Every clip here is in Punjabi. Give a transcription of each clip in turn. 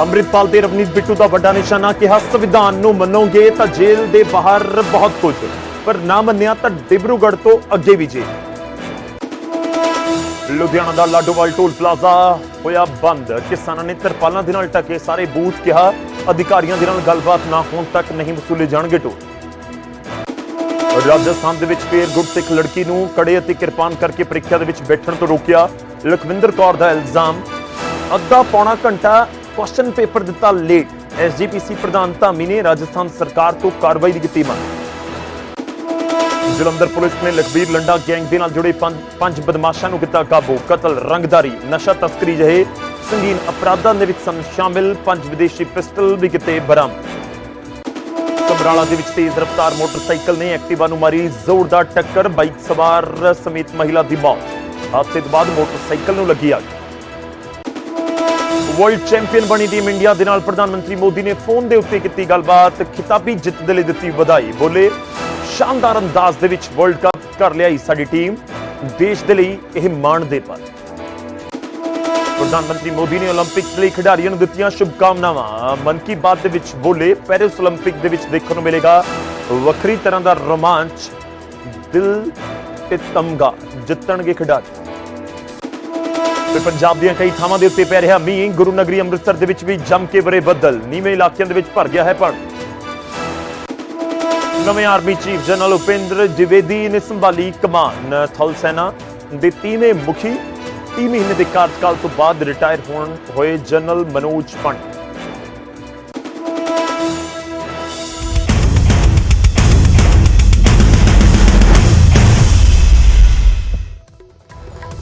ਅੰਮ੍ਰਿਤਪਾਲ ਤੇ ਰਵਨੀਤ ਬਿੱਟੂ ਦਾ ਵੱਡਾ ਨਿਸ਼ਾਨਾ ਕਿਹਾ, ਸੰਵਿਧਾਨ ਨੂੰ ਮੰਨੋਗੇ ਤਾਂ ਜੇਲ੍ਹ ਦੇ ਬਾਹਰ ਬਹੁਤ ਕੁਝ, ਪਰ ਨਾ ਮੰਨਿਆ ਤਾਂ ਡਿਬਰੂਗੜ੍ਹ ਤੋਂ ਅੱਗੇ ਵੀ ਜੇਲ੍ਹ। ਲੁਧਿਆਣਾ ਦਾ ਲਾਡੋਵਾਲ ਟੋਲ ਪਲਾਜ਼ਾ ਹੋਇਆ ਬੰਦ। ਕਿਸਾਨਾਂ ਨੇ ਤਰਪਾਲਾਂ ਦੇ ਨਾਲ ਟਕੇ ਸਾਰੇ ਬੂਥ ਕਿਹਾ, ਅਧਿਕਾਰੀਆਂ ਦੇ ਨਾਲ ਗੱਲਬਾਤ ਨਾ ਹੋਣ ਤੱਕ ਨਹੀਂ ਵਸੂਲੇ ਜਾਣਗੇ ਟੋਲ। ਰਾਜਸਥਾਨ ਦੇ ਵਿੱਚ ਫੇਰ ਗੁਰਸਿੱਖ ਲੜਕੀ ਨੂੰ ਕੜੇ ਅਤੇ ਕਿਰਪਾਨ ਕਰਕੇ ਪ੍ਰੀਖਿਆ ਦੇ ਵਿੱਚ ਬੈਠਣ ਤੋਂ ਰੋਕਿਆ। ਲਖਵਿੰਦਰ ਕੌਰ ਦਾ ਇਲਜ਼ਾਮ, ਅੱਧਾ ਪੌਣਾ ਘੰਟਾ ਕੁਐਸਚਨ ਪੇਪਰ ਦਿੱਤਾ ਲੇਟ ਐਸਜੀਪੀਸੀ ਪ੍ਰਧਾਨ ਧਾਮੀ ਨੇ ਰਾਜਸਥਾਨ ਸਰਕਾਰ ਤੋਂ ਕਾਰਵਾਈ ਦੀ ਕੀਤੀ ਮੰਗ। ਜਲੰਧਰ ਪੁਲਿਸ ਨੇ ਲਖਬੀਰ ਲੰਡਾ ਗੈਂਗ ਦੇ ਨਾਲ ਜੁੜੇ ਪੰਜ ਪੰਜ ਬਦਮਾਸ਼ਾਂ ਨੂੰ ਕੀਤਾ ਕਾਬੂ। ਕਤਲ, ਰੰਗਦਾਰੀ, ਨਸ਼ਾ ਤਸਕਰੀ ਜਿਹੇ ਸੰਗੀਨ ਅਪਰਾਧਾਂ ਦੇ ਵਿੱਚ ਸਨ ਸ਼ਾਮਿਲ ਪੰਜ ਵਿਦੇਸ਼ੀ ਪਿਸਟਲ ਵੀ ਕੀਤੇ ਬਰਾਮਦ। ਸਮਰਾਲਾ ਦੇ ਵਿੱਚ ਤੇਜ਼ ਰਫ਼ਤਾਰ ਮੋਟਰਸਾਈਕਲ ਨੇ ਐਕਟਿਵਾ ਨੂੰ ਮਾਰੀ ਜ਼ੋਰਦਾਰ ਟੱਕਰ। ਬਾਈਕ ਸਵਾਰ ਸਮੇਤ ਮਹਿਲਾ ਦੀ ਮੌਤ। ਹਾਦਸੇ ਤੋਂ ਬਾਅਦ ਮੋਟਰਸਾਈਕਲ ਨੂੰ ਲੱਗੀ ਅੱਗ। ਵਰਲਡ ਚੈਂਪੀਅਨ ਬਣੀ ਟੀਮ ਇੰਡੀਆ ਦੇ ਨਾਲ ਪ੍ਰਧਾਨ ਮੰਤਰੀ ਮੋਦੀ ਨੇ ਫੋਨ ਦੇ ਉੱਤੇ ਕੀਤੀ ਗੱਲਬਾਤ, ਖਿਤਾਬੀ ਜਿੱਤ ਦੇ ਲਈ ਦਿੱਤੀ ਵਧਾਈ, ਬੋਲੇ। ਸ਼ਾਨਦਾਰ ਅੰਦਾਜ਼ ਦੇ ਵਿੱਚ ਵਰਲਡ ਕੱਪ ਕਰ ਲਿਆਈ ਸਾਡੀ ਟੀਮ, ਦੇਸ਼ ਦੇ ਲਈ ਇਹ ਮਾਣ ਦੇ ਪਲ। ਪ੍ਰਧਾਨ ਮੰਤਰੀ ਮੋਦੀ ਨੇ 올림픽ਸ ਲਈ ਖਿਡਾਰੀਆਂ ਨੂੰ ਦਿੱਤੀਆਂ ਸ਼ੁਭਕਾਮਨਾਵਾਂ। ਮਨ ਕੀ ਬਾਤ ਦੇ ਵਿੱਚ ਬੋਲੇ, ਪੈਰਿਸ 올림픽 ਦੇ ਵਿੱਚ ਦੇਖਣ ਨੂੰ ਮਿਲੇਗਾ ਵੱਖਰੀ ਤਰ੍ਹਾਂ ਦਾ ਰੋਮਾਂਚ, ਦਿਲ ਤੇ ਤਮਗਾ ਜਿੱਤਣਗੇ ਖਿਡਾਰੀ। ਤੇ ਪੰਜਾਬ ਦੀਆਂ ਕਈ ਥਾਵਾਂ ਦੇ ਉੱਤੇ ਪੈ ਰਿਹਾ ਮੀਂਹ। ਗੁਰੂ ਨਗਰੀ ਅੰਮ੍ਰਿਤਸਰ ਦੇ ਵਿੱਚ ਵੀ ਜਮ ਕੇ ਵਰੇ ਬੱਦਲ। ਨੀਵੇਂ ਇਲਾਕਿਆਂ ਦੇ ਵਿੱਚ ਭਰ ਗਿਆ ਹੈ ਪਾਣੀ। ਨਵੇਂ army chief general Upendra Dwivedi ਨੇ ਸੰਭਾਲੀ ਕਮਾਨ। ਥਲ ਸੈਨਾ ਦੇ ਤੀਵੇਂ ਮੁਖੀ। 3 ਮਹੀਨੇ ਦੇ ਕਾਰਜਕਾਲ ਤੋਂ ਬਾਅਦ ਰਿਟਾਇਰ ਹੋਣ ਹੋਏ ਜਨਰਲ ਮਨੋਜ ਪੰਡ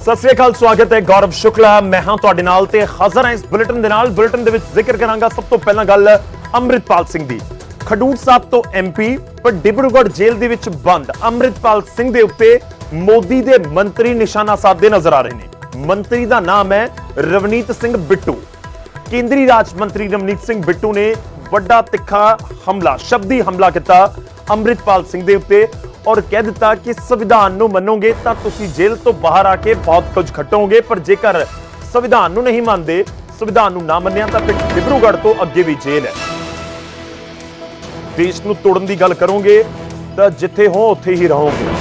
ਸਤਿ ਸ੍ਰੀ ਅਕਾਲ, ਸਵਾਗਤ ਹੈ ਗੌਰਵ ਸ਼ੁਕਲਾ। ਮੈਂ ਹਾਂ ਤੁਹਾਡੇ ਨਾਲ ਤੇ ਹਾਜ਼ਰ ਹਾਂ ਇਸ ਬੁਲੇਟਿਨ ਦੇ ਨਾਲ। ਬੁਲੇਟਿਨ ਦੇ ਵਿੱਚ ਜ਼ਿਕਰ ਕਰਾਂਗਾ ਸਭ ਤੋਂ ਪਹਿਲਾਂ ਗੱਲ ਅੰਮ੍ਰਿਤਪਾਲ ਸਿੰਘ ਦੀ। ਖਡੂਰ ਸਾਹਿਬ ਤੋਂ ਐਮਪੀ ਪਰ ਡਿਬਰੂਗੜ੍ਹ ਜੇਲ੍ਹ ਦੇ ਵਿੱਚ ਬੰਦ। ਅੰਮ੍ਰਿਤਪਾਲ ਸਿੰਘ ਦੇ ਉੱਤੇ ਮੋਦੀ ਦੇ ਮੰਤਰੀ ਨਿਸ਼ਾਨਾ ਸਾਧਦੇ ਨਜ਼ਰ ਆ ਰਹੇ ਨੇ। ਮੰਤਰੀ ਦਾ ਨਾਮ ਹੈ ਰਵਨੀਤ ਸਿੰਘ ਬਿੱਟੂ। ਕੇਂਦਰੀ ਰਾਜ ਮੰਤਰੀ ਰਵਨੀਤ ਸਿੰਘ ਬਿੱਟੂ ਨੇ ਵੱਡਾ ਤਿੱਖਾ ਹਮਲਾ, ਸ਼ਬਦੀ ਹਮਲਾ ਕੀਤਾ ਅੰਮ੍ਰਿਤਪਾਲ ਸਿੰਘ ਦੇ ਉੱਤੇ। ਔਰ ਕਹਿ ਦਿੱਤਾ ਕਿ ਸੰਵਿਧਾਨ ਨੂੰ ਮੰਨੋਗੇ ਤਾਂ ਤੁਸੀਂ ਜੇਲ੍ਹ ਤੋਂ ਬਾਹਰ ਆ ਕੇ ਬਹੁਤ ਕੁਝ ਖੱਟੋਗੇ, ਪਰ ਜੇਕਰ ਸੰਵਿਧਾਨ ਨੂੰ ਨਹੀਂ ਮੰਨਦੇ, ਸੰਵਿਧਾਨ ਨੂੰ ਨਾ ਮੰਨਿਆ ਤਾਂ ਫਿਰ ਡਿਬਰੂਗੜ੍ਹ ਤੋਂ ਅੱਗੇ ਵੀ ਜੇਲ੍ਹ ਹੈ। ਦੇਸ਼ ਨੂੰ ਤੋੜਨ ਦੀ ਗੱਲ ਕਰੋਗੇ ਤਾਂ ਜਿੱਥੇ ਹੋ ਉੱਥੇ ਹੀ ਰਹੋਗੇ।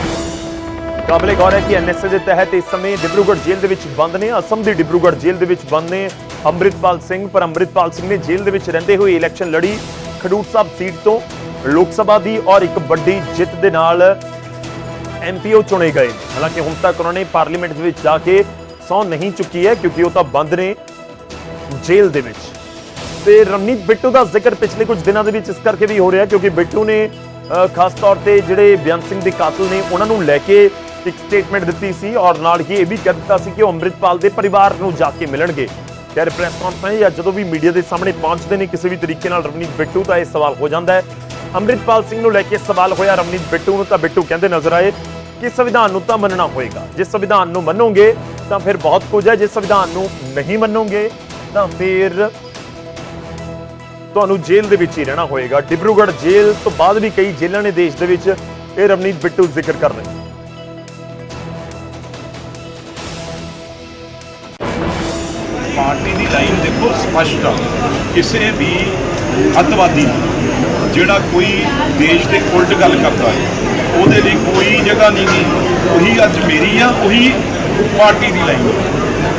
ਕਾਬਲੇ ਗੌਰ ਹੈ ਕਿ ਐਨਐਸਏ ਦੇ ਤਹਿਤ ਇਸ ਸਮੇਂ ਡਿਬਰੂਗੜ੍ਹ ਜੇਲ੍ਹ ਦੇ ਵਿੱਚ ਬੰਦ ਨੇ, ਅਸਮ ਦੀ ਡਿਬਰੂਗੜ੍ਹ ਜੇਲ੍ਹ ਦੇ ਵਿੱਚ ਬੰਦ ਨੇ। ਅੰਮ੍ਰਿਤਪਾਲ ਸਿੰਘ, ਪਰ ਅੰਮ੍ਰਿਤਪਾਲ ਸਿੰਘ ਨੇ ਜੇਲ੍ਹ ਦੇ ਵਿੱਚ ਰਹਿੰਦੇ ਹੋਏ ਇਲੈਕਸ਼ਨ ਲੜੀ। ਖਡੂਰ ਸਾਹਿਬ ਸੀਟ ਤੋਂ ਲੋਕ ਸਭਾ ਦੀ ਔਰ ਇੱਕ ਵੱਡੀ ਜਿੱਤ ਦੇ ਨਾਲ ਐਮਪੀਓ ਚੁਣੇ ਗਏ। ਨੇ ਹਾਲਾਂਕਿ ਹੁਣ ਤੱਕ ਉਹਨਾਂ ਨੇ ਪਾਰਲੀਮੈਂਟ ਦੇ ਵਿੱਚ ਜਾ ਕੇ ਸਹੁੰ ਨਹੀਂ ਚੁੱਕੀ ਹੈ, ਕਿਉਂਕਿ ਉਹ ਤਾਂ ਬੰਦ ਨੇ ਜੇਲ੍ਹ ਦੇ ਵਿੱਚ। ਤੇ ਰਵਨੀਤ ਬਿੱਟੂ ਦਾ ਜ਼ਿਕਰ ਪਿਛਲੇ ਕੁਝ ਦਿਨਾਂ ਦੇ ਵਿੱਚ ਇਸ ਕਰਕੇ ਵੀ ਹੋ ਰਿਹਾ, ਕਿਉਂਕਿ ਬਿੱਟੂ ਨੇ ਖਾਸ ਤੌਰ ਤੇ ਜਿਹੜੇ ਬਿਆਨ ਸਿੰਘ ਦੇ ਕਾਤਲ ਨੇ, ਉਹਨਾਂ ਨੂੰ ਲੈ ਕੇ ਇੱਕ ਸਟੇਟਮੈਂਟ ਦਿੱਤੀ ਸੀ ਔਰ ਨਾਲ ਹੀ ਇਹ ਵੀ ਕਹਿ ਦਿੱਤਾ ਸੀ ਕਿ ਉਹ ਅੰਮ੍ਰਿਤਪਾਲ ਦੇ ਪਰਿਵਾਰ ਨੂੰ ਜਾ ਕੇ ਮਿਲਣਗੇ। ਖੈਰ ਪ੍ਰੈਸ ਕਾਨਫਰੰਸ ਜਾਂ ਜਦੋਂ ਵੀ ਮੀਡੀਆ ਦੇ ਸਾਹਮਣੇ ਪਹੁੰਚਦੇ ਨੇ, ਕਿਸੇ ਵੀ ਤਰੀਕੇ ਨਾਲ ਰਵਨੀਤ ਬਿੱਟੂ ਤਾਂ ਇਹ ਸਵਾਲ ਹੋ ਜਾਂਦਾ ਹੈ। ਅੰਮ੍ਰਿਤਪਾਲ ਸਿੰਘ ਨੂੰ ਲੈ ਕੇ ਸਵਾਲ ਹੋਇਆ, ਰਵਨੀਤ ਬਿੱਟੂ ਨੂੰ ਤਾਂ ਬਿੱਟੂ ਕਹਿੰਦੇ ਨਜ਼ਰ ਆਏ ਕਿ ਸੰਵਿਧਾਨ ਨੂੰ ਤਾਂ ਮੰਨਣਾ ਹੋਏਗਾ। ਜੇ ਸੰਵਿਧਾਨ ਨੂੰ ਮੰਨੋਗੇ, ਤਾਂ ਫਿਰ ਬਹੁਤ ਕੁਝ ਹੈ। ਜੇ ਸੰਵਿਧਾਨ ਨੂੰ ਨਹੀਂ ਮੰਨੋਗੇ, ਤਾਂ ਫਿਰ ਤੁਹਾਨੂੰ ਜੇਲ੍ਹ ਦੇ ਵਿੱਚ ਹੀ ਰਹਿਣਾ ਹੋਏਗਾ। ਡਿਬਰੂਗੜ੍ਹ ਜੇਲ੍ਹ ਤੋਂ ਬਾਅਦ ਵੀ ਕਈ ਜੇਲ੍ਹਾਂ ਨੇ ਦੇਸ਼ ਦੇ ਵਿੱਚ ਇਹ ਰਵਨੀਤ ਬਿੱਟੂ ਜ਼ਿਕਰ ਕਰ ਰਹੇ ਪਾਰਟੀ ਦੀ ਲਾਈਨ ਦੇਖੋ, ਸਪਸ਼ਟ ਆ। ਕਿਸੇ ਵੀ ਅੱਤਵਾਦੀ ਨੂੰ ਜਿਹੜਾ ਕੋਈ ਦੇਸ਼ ਦੇ ਉਲਟ ਗੱਲ ਕਰਦਾ ਹੈ, ਉਹਦੇ ਲਈ ਕੋਈ ਜਗ੍ਹਾ ਨਹੀਂ ਗੀ ਉਹੀ ਅੱਜ ਮੇਰੀ ਆ, ਉਹੀ ਪਾਰਟੀ ਦੀ ਲਾਈਨ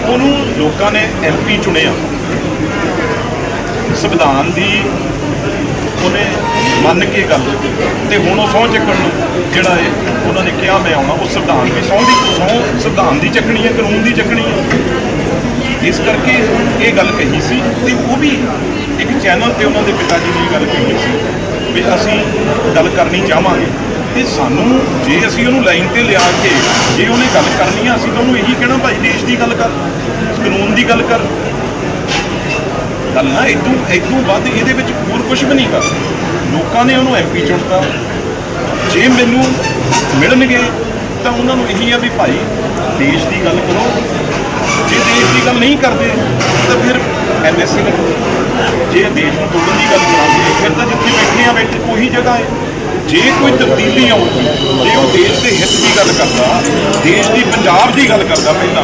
ਉਹਨੂੰ ਲੋਕਾਂ ਨੇ ਐਮਪੀ ਚੁਣਿਆ। ਸੰਵਿਧਾਨ ਦੀ ਉਹਨੇ ਮੰਨ ਕੇ ਗੱਲ ਤੇ ਹੁਣ ਉਹ ਸਹੁੰ ਚੱਕਣ ਨੂੰ ਜਿਹੜਾ ਹੈ ਉਹਨਾਂ ਨੇ ਕਿਹਾ, ਮੈਂ ਆਉਣਾ। ਉਹ ਸੰਵਿਧਾਨ ਦੀ ਸਹੁੰ ਦੀ, ਸਹੁੰ ਸੰਵਿਧਾਨ ਦੀ ਚੱਕਣੀ ਹੈ, ਕਾਨੂੰਨ ਦੀ ਚੱਕਣੀ ਹੈ। ਇਸ ਕਰਕੇ ਇਹ ਗੱਲ ਕਹੀ ਸੀ। ਤੇ ਉਹ ਵੀ ਇੱਕ ਚੈਨਲ ਤੇ ਉਹਨਾਂ ਦੇ ਪਿਤਾ ਜੀ ਨੇ ਇਹ ਗੱਲ ਕਹੀ ਸੀ। ਵੀ ਅਸੀਂ ਗੱਲ ਕਰਨੀ ਚਾਹਾਂਗੇ। ਤੇ ਸਾਨੂੰ ਜੇ ਅਸੀਂ ਉਹਨੂੰ ਲਾਈਨ ਤੇ ਲਿਆ ਕੇ ਜੇ ਉਹਨੇ ਗੱਲ ਕਰਨੀ ਆ, ਅਸੀਂ ਤਾਂ ਉਹਨੂੰ ਇਹੀ ਕਹਿਣਾ, ਭਾਈ ਦੇਸ਼ ਦੀ ਗੱਲ ਕਰ, ਕਾਨੂੰਨ ਦੀ ਗੱਲ ਕਰ। ਗੱਲ ਨਾ ਇਦੋਂ ਇਦੋਂ ਵੱਧ ਇਹਦੇ ਵਿੱਚ ਹੋਰ ਕੁਝ ਵੀ ਨਹੀਂ ਕਰ। ਲੋਕਾਂ ਨੇ ਉਹਨੂੰ ਐਮਪੀ ਚੁਣਤਾ। ਜੇ ਮੈਨੂੰ ਮਿਲਣਗੇ, ਤਾਂ ਉਹਨਾਂ ਨੂੰ ਇਹੀ ਆ ਵੀ ਭਾਈ ਦੇਸ਼ ਦੀ ਗੱਲ ਕਰੋ। ਜੇ ਦੇਸ਼ ਦੀ ਗੱਲ ਨਹੀਂ ਕਰਦੇ, ਤਾਂ ਫਿਰ ਐਮਐਸਸੀ ਜੇ ਦੇਸ਼ ਨੂੰ ਤੋੜਨ ਦੀ ਗੱਲ ਕਰਾਂਗੇ ਫਿਰ ਤਾਂ ਜਿੱਥੇ ਬੈਠੇ ਆ ਬੈਠੇ ਉਹੀ ਜਗ੍ਹਾ ਹੈ। ਜੇ ਕੋਈ ਤਬਦੀਲੀ ਆਉਂਦੀ ਜੇ ਉਹ ਦੇਸ਼ ਦੇ ਹਿੱਤ ਦੀ ਗੱਲ ਕਰਦਾ ਦੇਸ਼ ਦੀ ਪੰਜਾਬ ਦੀ ਗੱਲ ਕਰਦਾ ਪਹਿਲਾਂ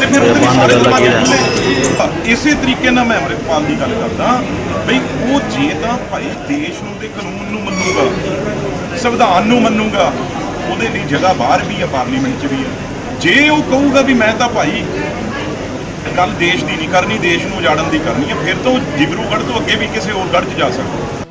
ਤੇ ਫਿਰ ਉਹਦੇ ਸਾਰੇ ਦਰਵਾਜ਼ੇ ਖੁੱਲੇ ਇਸੇ ਤਰੀਕੇ ਨਾਲ ਮੈਂ ਅੰਮ੍ਰਿਤਪਾਲ ਦੀ ਗੱਲ ਕਰਦਾ ਬਈ ਉਹ ਜੇ ਤਾਂ ਭਾਈ ਦੇਸ਼ ਨੂੰ ਤੇ ਕਾਨੂੰਨ ਨੂੰ ਮੰਨੂਗਾ ਸੰਵਿਧਾਨ ਨੂੰ ਮੰਨੂਗਾ ਉਹਦੇ ਲਈ ਜਗ੍ਹਾ ਬਾਹਰ ਵੀ ਆ ਪਾਰਲੀਮੈਂਟ 'ਚ ਵੀ ਆ। ਜੇ ਉਹ ਕਹੂਗਾ ਵੀ ਮੈਂ ਤਾਂ ਭਾਈ ਗੱਲ ਦੇਸ਼ ਦੀ ਨਹੀਂ ਕਰਨੀ, ਦੇਸ਼ ਨੂੰ ਉਜਾੜਨ ਦੀ ਕਰਨੀ ਹੈ, ਫਿਰ ਤਾਂ ਡਿਬਰੂਗੜ੍ਹ ਤੋਂ ਅੱਗੇ ਵੀ ਕਿਸੇ ਹੋਰ ਗੜ੍ਹ 'ਚ ਜਾ ਸਕਦਾ।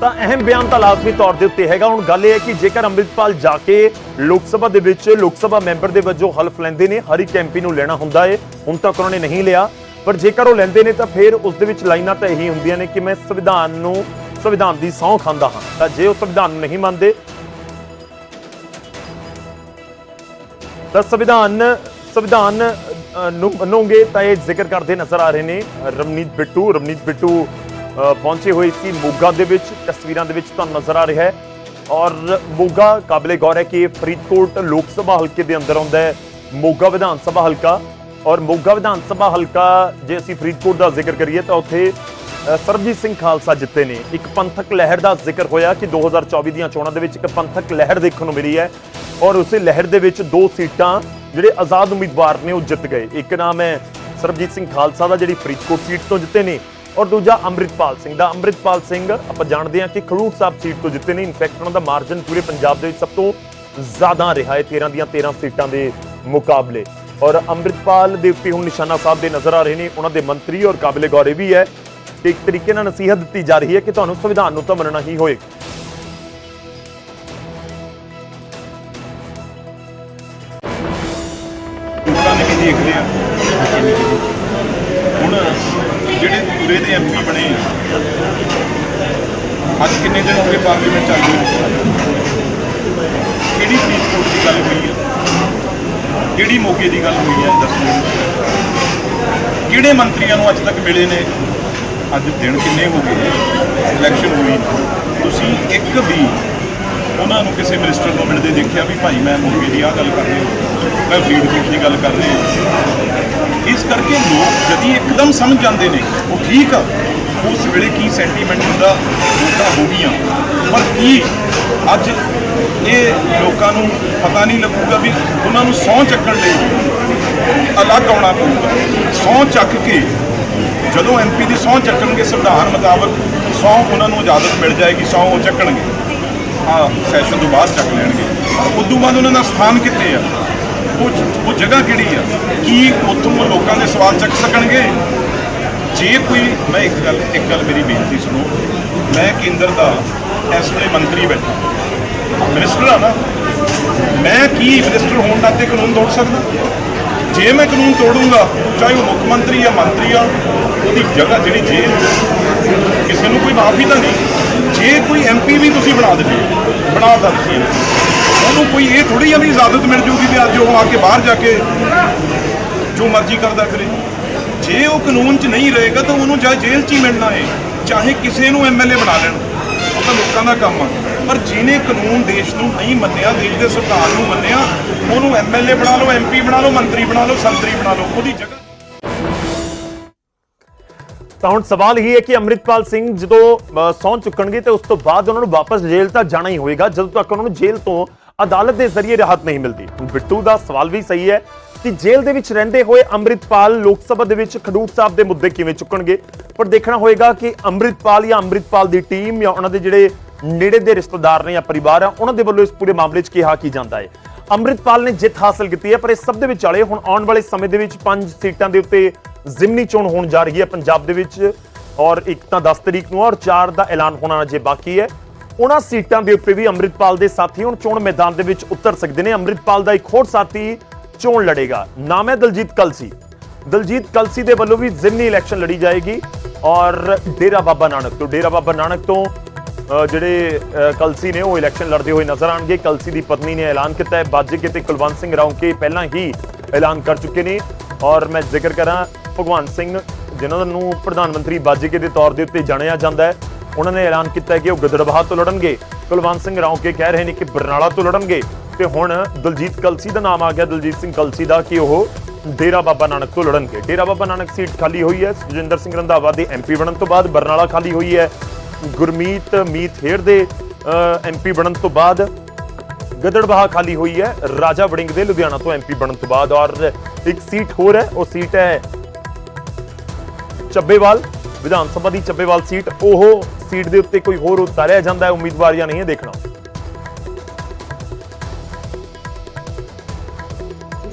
ਤਾਂ ਅਹਿਮ ਬਿਆਨ ਤਾਂ ਲਾਜ਼ਮੀ ਤੌਰ ਦੇ ਉੱਤੇ ਹੈਗਾ। ਹੁਣ ਗੱਲ ਇਹ ਹੈ ਕਿ ਜੇਕਰ ਅੰਮ੍ਰਿਤਪਾਲ ਜਾ ਕੇ ਲੋਕ ਸਭਾ ਦੇ ਵਿੱਚ ਲੋਕ ਸਭਾ ਮੈਂਬਰ ਦੇ ਵਜੋਂ ਹਲਫ ਲੈਂਦੇ ਨੇ, ਹਰ ਇੱਕ ਐਮਪੀ ਨੂੰ ਲੈਣਾ ਹੁੰਦਾ ਹੈ ਹੁਣ ਤੱਕ ਉਹਨਾਂ ਨੇ ਨਹੀਂ ਲਿਆ। ਪਰ ਜੇਕਰ ਉਹ ਲੈਂਦੇ ਨੇ ਤਾਂ ਫਿਰ ਉਸ ਦੇ ਵਿੱਚ ਲਾਈਨਾਂ ਤਾਂ ਇਹੀ ਹੁੰਦੀਆਂ ਨੇ ਕਿ ਮੈਂ ਸੰਵਿਧਾਨ ਨੂੰ, ਸੰਵਿਧਾਨ ਦੀ ਸਹੁੰ ਖਾਂਦਾ ਹਾਂ। ਤਾਂ ਜੇ ਉਹ ਸੰਵਿਧਾਨ ਨੂੰ ਨਹੀਂ ਮੰਨਦੇ, ਤਾਂ ਸੰਵਿਧਾਨ ਸੰਵਿਧਾਨ ਅ, ਨੂੰ ਮੰਨੋਗੇ ਤਾਂ ਇਹ ਜ਼ਿਕਰ ਕਰਦੇ ਨਜ਼ਰ ਆ ਰਹੇ ਨੇ ਰਮਨੀਤ ਬਿੱਟੂ। ਰਮਨੀਤ ਬਿੱਟੂ ਪਹੁੰਚੇ ਹੋਏ ਸੀ ਮੋਗਾ ਦੇ ਵਿੱਚ ਤਸਵੀਰਾਂ ਦੇ ਵਿੱਚ ਤੁਹਾਨੂੰ ਨਜ਼ਰ ਆ ਰਿਹਾ ਹੈ। ਔਰ ਮੋਗਾ ਕਾਬਲੇ ਗੌਰ ਹੈ ਕਿ ਫਰੀਦਕੋਟ ਲੋਕ ਸਭਾ ਹਲਕੇ ਦੇ ਅੰਦਰ ਆਉਂਦਾ ਹੈ ਮੋਗਾ ਵਿਧਾਨ ਸਭਾ ਹਲਕਾ। ਔਰ ਮੋਗਾ ਵਿਧਾਨ ਸਭਾ ਹਲਕਾ ਜੇ ਅਸੀਂ ਫਰੀਦਕੋਟ ਦਾ ਜ਼ਿਕਰ ਕਰੀਏ ਤਾਂ ਉੱਥੇ ਸਰਬਜੀਤ ਸਿੰਘ ਖਾਲਸਾ ਜਿੱਤੇ ਨੇ। ਇੱਕ ਪੰਥਕ ਲਹਿਰ ਦਾ ਜ਼ਿਕਰ ਹੋਇਆ ਕਿ 2024 ਦੀਆਂ ਚੋਣਾਂ ਦੇ ਵਿੱਚ ਇੱਕ ਪੰਥਕ ਲਹਿਰ ਦੇਖਣ ਨੂੰ ਮਿਲੀ ਹੈ। ਔਰ ਉਸੇ ਲਹਿਰ ਦੇ ਵਿੱਚ ਦੋ ਸੀਟਾਂ ਜਿਹੜੇ ਆਜ਼ਾਦ ਉਮੀਦਵਾਰ ਨੇ ਉਹ ਜਿੱਤ ਗਏ। ਇੱਕ ਨਾਮ ਹੈ ਸਰਬਜੀਤ ਸਿੰਘ ਖਾਲਸਾ ਦਾ, ਜਿਹੜੀ ਫਰੀਦਕੋਟ ਸੀਟ ਤੋਂ ਜਿੱਤੇ ਨੇ, ਔਰ ਦੂਜਾ ਅੰਮ੍ਰਿਤਪਾਲ ਸਿੰਘ ਦਾ। ਅੰਮ੍ਰਿਤਪਾਲ ਸਿੰਘ, ਆਪਾਂ ਜਾਣਦੇ ਹਾਂ ਕਿ ਖਡੂਰ ਸਾਹਿਬ ਸੀਟ ਤੋਂ ਜਿੱਤੇ ਨੇ। ਇਨਫੈਕਟ ਉਹਨਾਂ ਦਾ ਮਾਰਜਨ ਪੂਰੇ ਪੰਜਾਬ ਦੇ ਵਿੱਚ ਸਭ ਤੋਂ ਜ਼ਿਆਦਾ ਰਿਹਾ ਹੈ 13 ਦੀਆਂ 13 ਸੀਟਾਂ ਦੇ ਮੁਕਾਬਲੇ। ਔਰ ਅੰਮ੍ਰਿਤਪਾਲ ਦੇ ਉੱਤੇ ਹੁਣ ਨਿਸ਼ਾਨਾ ਸਾਹਿਬ ਦੇ ਨਜ਼ਰ ਆ ਰਹੇ ਨੇ, ਉਹਨਾਂ ਦੇ ਮੰਤਰੀ ਔਰ ਕਾਬਲੇ ਗੌਰੇ ਵੀ ਹੈ ਕਿ ਇੱਕ ਤਰੀਕੇ ਨਾਲ ਨਸੀਹਤ ਦਿੱਤੀ ਜਾ ਰਹੀ ਹੈ ਕਿ ਤੁਹਾਨੂੰ ਸੰਵਿਧਾਨ ਨੂੰ ਤਾਂ ਮੰਨਣਾ ਹੀ ਹੋਏਗਾ। ਦੇਖਦੇ ਨੇ ਹੁਣ ਜਿਹੜੇ ਪੂਰੇ ਦੇ ਐਮਪੀ ਬਣੇ ਆ, ਅੱਜ ਕਿੰਨੇ ਦਿਨ ਹੋ ਗਏ ਪਾਰਲੀਮੈਂਟ ਚੱਲ ਰਹੀ ਕਿਹੜੀ ਫਰੀਦਕੋਟ ਦੀ ਗੱਲ ਹੋਈ ਹੈ? ਕਿਹੜੀ ਮੋਗੇ ਦੀ ਗੱਲ ਹੋਈ ਹੈ? ਦੱਸੋ। ਕਿਹੜੇ ਮੰਤਰੀਆਂ ਨੂੰ ਅੱਜ ਤੱਕ ਮਿਲੇ ਨੇ? ਅੱਜ ਦਿਨ ਕਿੰਨੇ ਹੋ ਗਏ? ਇਲੈਕਸ਼ਨ ਹੋਈ। ਤੁਸੀਂ ਇੱਕ ਵੀ ਉਹਨਾਂ ਨੂੰ ਕਿਸੇ ਮਿਨਿਸਟਰ ਨੂੰ ਮਿਲਦੇ ਦੇਖਿਆ ਵੀ ਭਾਈ ਮੈਂ ਮੋਗੇ ਦੀ ਆਹ ਗੱਲ ਕਰ ਰਿਹਾ, ਮੈਂ ਫਰੀਦਕੋਟ ਦੀ ਗੱਲ ਕਰ ਰਿਹਾ। ਇਸ ਕਰਕੇ ਲੋਕ ਜਦੀ ਇੱਕਦਮ ਸਮਝ ਜਾਂਦੇ ਨੇ, ਉਹ ਠੀਕ ਆ, ਉਸ ਵੇਲੇ ਕੀ ਸੈਂਟੀਮੈਂਟ ਹੁੰਦਾ, ਲੋਕਾਂ ਹੋ ਗਈਆਂ। ਪਰ ਕੀ ਅੱਜ ਇਹ ਲੋਕਾਂ ਨੂੰ ਪਤਾ ਨਹੀਂ ਲੱਗੂਗਾ ਵੀ ਉਹਨਾਂ ਨੂੰ ਸਹੁੰ ਚੱਕਣ ਲਈ ਅਲੱਗ ਆਉਣਾ ਪਊਗਾ। ਸਹੁੰ ਚੱਕ ਕੇ ਜਦੋਂ ਐਮਪੀ ਦੀ ਸਹੁੰ ਚੱਕਣਗੇ ਸੰਵਿਧਾਨ ਮੁਤਾਬਕ ਸਹੁੰ ਉਹਨਾਂ ਨੂੰ ਇਜਾਜ਼ਤ ਮਿਲ ਜਾਏਗੀ, ਸਹੁੰ ਉਹ ਚੱਕਣਗੇ। ਆ ਸੈਸ਼ਨ ਤੋਂ ਬਾਅਦ ਚੱਕ ਲੈਣਗੇ। ਪਰ ਤੋਂ ਬਾਅਦ ਉਹਨਾਂ ਦਾ ਸਥਾਨ ਕਿੱਥੇ ਆ? ਉਹ ਉਹ ਜਗ੍ਹਾ ਕਿਹੜੀ ਆ? ਕੀ ਉੱਥੋਂ ਲੋਕਾਂ ਦੇ ਸਵਾਲ ਚੱਕ ਸਕਣਗੇ? ਜੇ ਕੋਈ, ਮੈਂ ਇੱਕ ਗੱਲ ਇੱਕ ਗੱਲ ਮੇਰੀ ਬੇਨਤੀ ਸੁਣੋ। ਮੈਂ ਕੇਂਦਰ ਦਾ ਇਸ ਵੇਲੇ ਮੰਤਰੀ ਬੈਠਾ। ਮਿਨਿਸਟਰ ਆ ਨਾ। ਮੈਂ ਕੀ ਮਿਨਿਸਟਰ ਹੋਣ ਨਾਤੇ ਕਾਨੂੰਨ ਤੋੜ ਸਕਦਾ? ਜੇ ਮੈਂ ਕਾਨੂੰਨ ਤੋੜੂੰਗਾ, ਚਾਹੇ ਉਹ ਮੁੱਖ ਮੰਤਰੀ ਜਾਂ ਮੰਤਰੀ ਆ, ਉਹਦੀ ਜਗ੍ਹਾ ਜਿਹੜੀ ਜੇਲ੍ਹ ਕਿਸੇ ਨੂੰ ਕੋਈ ਮਾਫੀ ਤਾਂ ਨਹੀਂ। ਜੇ ਕੋਈ ਐਮਪੀ ਵੀ ਤੁਸੀਂ ਬਣਾ ਦਿੰਦੇ ਬਣਾ ਦਿੱਤਾ ਉਹਨੂੰ ਕੋਈ ਇਹ ਥੋੜੀ ਆ ਵੀ ਇਜਾਜ਼ਤ ਮਿਲ ਜੂਗੀ ਵੀ ਅੱਜ ਉਹ ਆ ਕੇ ਬਾਹਰ ਜਾ ਕੇ ਜੋ ਮਰਜ਼ੀ ਕਰਦਾ ਫਿਰੇ। ਜੇ ਉਹ ਕਾਨੂੰਨ 'ਚ ਨਹੀਂ ਰਹੇਗਾ ਤਾਂ ਉਹਨੂੰ ਜਾਂ ਜੇਲ੍ਹ 'ਚ ਹੀ ਮਿਲਣਾ ਹੈ ਚਾਹੇ ਕਿਸੇ ਨੂੰ ਐਮਐਲਏ ਬਣਾ ਲੈਣ। ਉਹ ਤਾਂ ਲੋਕਾਂ ਦਾ ਕੰਮ ਆ। ਪਰ ਜਿਹਨੇ ਕਾਨੂੰਨ ਦੇਸ਼ ਨੂੰ ਨਹੀਂ ਮੰਨਿਆ, ਦੇਸ਼ ਦੇ ਸੰਵਿਧਾਨ ਨੂੰ ਮੰਨਿਆ, ਉਹਨੂੰ ਐਮਐਲਏ ਬਣਾ ਲਓ ਐਮਪੀ ਬਣਾ ਲਓ, ਮੰਤਰੀ ਬਣਾ ਲਓ, ਸੰਤਰੀ ਬਣਾ ਲਓ, ਉਹਦੀ ਜਗ੍ਹਾ ਤਾਂ ਹੁਣ ਸਵਾਲ ਇਹ ਹੈ ਕਿ ਅੰਮ੍ਰਿਤਪਾਲ ਸਿੰਘ ਜਦੋਂ ਅ, ਸਹੁੰ ਚੁੱਕਣਗੇ ਤੇ ਉਸ ਤੋਂ ਬਾਅਦ ਉਹਨਾਂ ਨੂੰ ਵਾਪਸ ਜੇਲ੍ਹ ਤਾਂ ਜਾਣਾ ਹੀ ਹੋਏਗਾ ਜਦੋਂ ਤੱਕ ਉਹਨਾਂ ਨੂੰ ਜੇਲ੍ਹ ਤੋਂ ਅਦਾਲਤ ਦੇ ਜ਼ਰੀਏ ਰਾਹਤ ਨਹੀਂ ਮਿਲਦੀ। ਬਿੱਟੂ ਦਾ ਸਵਾਲ ਵੀ ਸਹੀ ਹੈ ਕਿ ਜੇਲ੍ਹ ਦੇ ਵਿੱਚ ਰਹਿੰਦੇ ਹੋਏ ਅੰਮ੍ਰਿਤਪਾਲ ਲੋਕ ਸਭਾ ਦੇ ਵਿੱਚ ਖਡੂਰ ਸਾਹਿਬ ਦੇ ਮੁੱਦੇ ਕਿਵੇਂ ਚੁੱਕਣਗੇ? ਪਰ ਦੇਖਣਾ ਹੋਏਗਾ ਕਿ ਅੰਮ੍ਰਿਤਪਾਲ ਜਾਂ ਅੰਮ੍ਰਿਤਪਾਲ ਦੀ ਟੀਮ ਜਾਂ ਉਹਨਾਂ ਦੇ ਜਿਹੜੇ ਨੇੜੇ ਦੇ ਰਿਸ਼ਤੇਦਾਰ ਨੇ ਜਾਂ ਪਰਿਵਾਰ ਆ ਉਹਨਾਂ ਦੇ ਵੱਲੋਂ ਇਸ ਪੂਰੇ ਮਾਮਲੇ 'ਚ ਕਿਹਾ ਕੀ ਜਾਂਦਾ ਹੈ? ਅੰਮ੍ਰਿਤਪਾਲ ਨੇ ਜਿੱਤ ਹਾਸਲ ਕੀਤੀ ਹੈ ਪਰ ਇਸ ਸਭ ਦੇ ਵਿਚਾਲੇ ਹੁਣ ਆਉਣ ਵਾਲੇ ਸਮੇਂ ਦੇ ਵਿੱਚ ਪੰਜ ਸੀਟਾਂ ਦੇ ਉੱਤੇ ਜ਼ਿਮਨੀ ਚੋਣ ਹੋਣ ਜਾ ਰਹੀ ਹੈ ਪੰਜਾਬ ਦੇ ਵਿੱਚ ਔਰ ਇੱਕ ਤਾਂ 10 ਤਰੀਕ ਨੂੰ ਔਰ 4 ਦਾ ਐਲਾਨ ਹੋਣਾ ਅਜੇ ਬਾਕੀ ਹੈ। ਉਹਨਾਂ ਸੀਟਾਂ ਦੇ ਉੱਤੇ ਵੀ ਅੰਮ੍ਰਿਤਪਾਲ ਦੇ ਸਾਥੀ ਹੁਣ ਚੋਣ ਮੈਦਾਨ ਦੇ ਵਿੱਚ ਉਤਰ ਸਕਦੇ ਨੇ। ਅੰਮ੍ਰਿਤਪਾਲ ਦਾ ਇੱਕ ਹੋਰ ਸਾਥੀ ਚੋਣ ਲੜੇਗਾ। ਨਾਮ ਹੈ ਦਲਜੀਤ ਕਲਸੀ। ਦਲਜੀਤ ਕਲਸੀ ਦੇ ਵੱਲੋਂ ਵੀ ਜ਼ਿਮਨੀ ਇਲੈਕਸ਼ਨ ਲੜੀ ਜਾਏਗੀ ਔਰ ਡੇਰਾ ਬਾਬਾ ਨਾਨਕ ਤੋਂ। ਡੇਰਾ ਬਾਬਾ ਨਾਨਕ ਤੋਂ ਜਿਹੜੇ ਕਲਸੀ ਨੇ ਉਹ ਇਲੈਕਸ਼ਨ ਲੜਦੇ ਹੋਏ ਨਜ਼ਰ ਆਣਗੇ ਕਲਸੀ ਦੀ ਪਤਨੀ ਨੇ ਐਲਾਨ ਕੀਤਾ ਹੈ। ਬਾਜੇ ਤੇ ਕੁਲਵੰਤ ਸਿੰਘ ਰਾਉਂਕੇ ਪਹਿਲਾਂ ਹੀ ਐਲਾਨ ਕਰ ਚੁੱਕੇ ਨੇ। ਔਰ ਮੈਂ ਜ਼ਿਕਰ ਕਰਾਂ ਭਗਵੰਤ ਸਿੰਘ, ਜਿਨ੍ਹਾਂ ਨੂੰ ਪ੍ਰਧਾਨ ਮੰਤਰੀ ਬਾਜੀਕੇ ਦੇ ਤੌਰ ਦੇ ਉੱਤੇ ਜਾਣਿਆ ਜਾਂਦਾ ਹੈ, ਉਹਨਾਂ ਨੇ ਐਲਾਨ ਕੀਤਾ ਕਿ ਉਹ ਗਿੱਦੜਬਾਹਾ ਤੋਂ ਲੜਨਗੇ। ਕੁਲਵੰਤ ਸਿੰਘ ਰਾਉਂਕੇ ਕਹਿ ਰਹੇ ਨੇ ਕਿ ਬਰਨਾਲਾ ਤੋਂ ਲੜਨਗੇ। ਤੇ ਹੁਣ ਦਲਜੀਤ ਕਲਸੀ ਦਾ ਨਾਮ ਆ ਗਿਆ। ਦਲਜੀਤ ਸਿੰਘ ਕਲਸੀ ਦਾ ਕਿ ਉਹ ਡੇਰਾ ਬਾਬਾ ਨਾਨਕ ਤੋਂ ਲੜਨਗੇ। ਡੇਰਾ ਬਾਬਾ ਨਾਨਕ ਸੀਟ ਖਾਲੀ ਹੋਈ ਹੈ। ਸੁਜਿੰਦਰ ਸਿੰਘ ਰੰਧਾਵਾ ਦੇ ਐਮਪੀ ਬਣਨ ਤੋਂ ਬਾਅਦ ਬਰਨਾਲਾ ਖਾਲੀ ਹੋਈ ਹੈ। ਗੁਰਮੀਤ, ਮੀਤ ਹੇਰ ਦੇ ਐਮਪੀ ਬਣਨ ਤੋਂ ਬਾਅਦ ਗਦੜਬਾਹਾ ਖਾਲੀ ਹੋਈ ਹੈ। ਰਾਜਾ ਵੜਿੰਗ ਦੇ ਲੁਧਿਆਣਾ ਤੋਂ ਐਮਪੀ ਬਣਨ ਤੋਂ ਬਾਅਦ ਔਰ ਇੱਕ ਸੀਟ ਹੋਰ ਹੈ। ਉਹ ਸੀਟ ਹੈ ਚੱਬੇਵਾਲ, ਵਿਧਾਨ ਸਭਾ ਦੀ ਚੱਬੇਵਾਲ ਸੀਟ ਉਹ ਸੀਟ ਦੇ ਉੱਤੇ ਕੋਈ ਹੋਰ ਉਤਾਰਿਆ ਜਾਂਦਾ ਹੈ ਉਮੀਦਵਾਰ ਜਾਂ ਨਹੀਂ ਹੈ ਦੇਖਣਾ।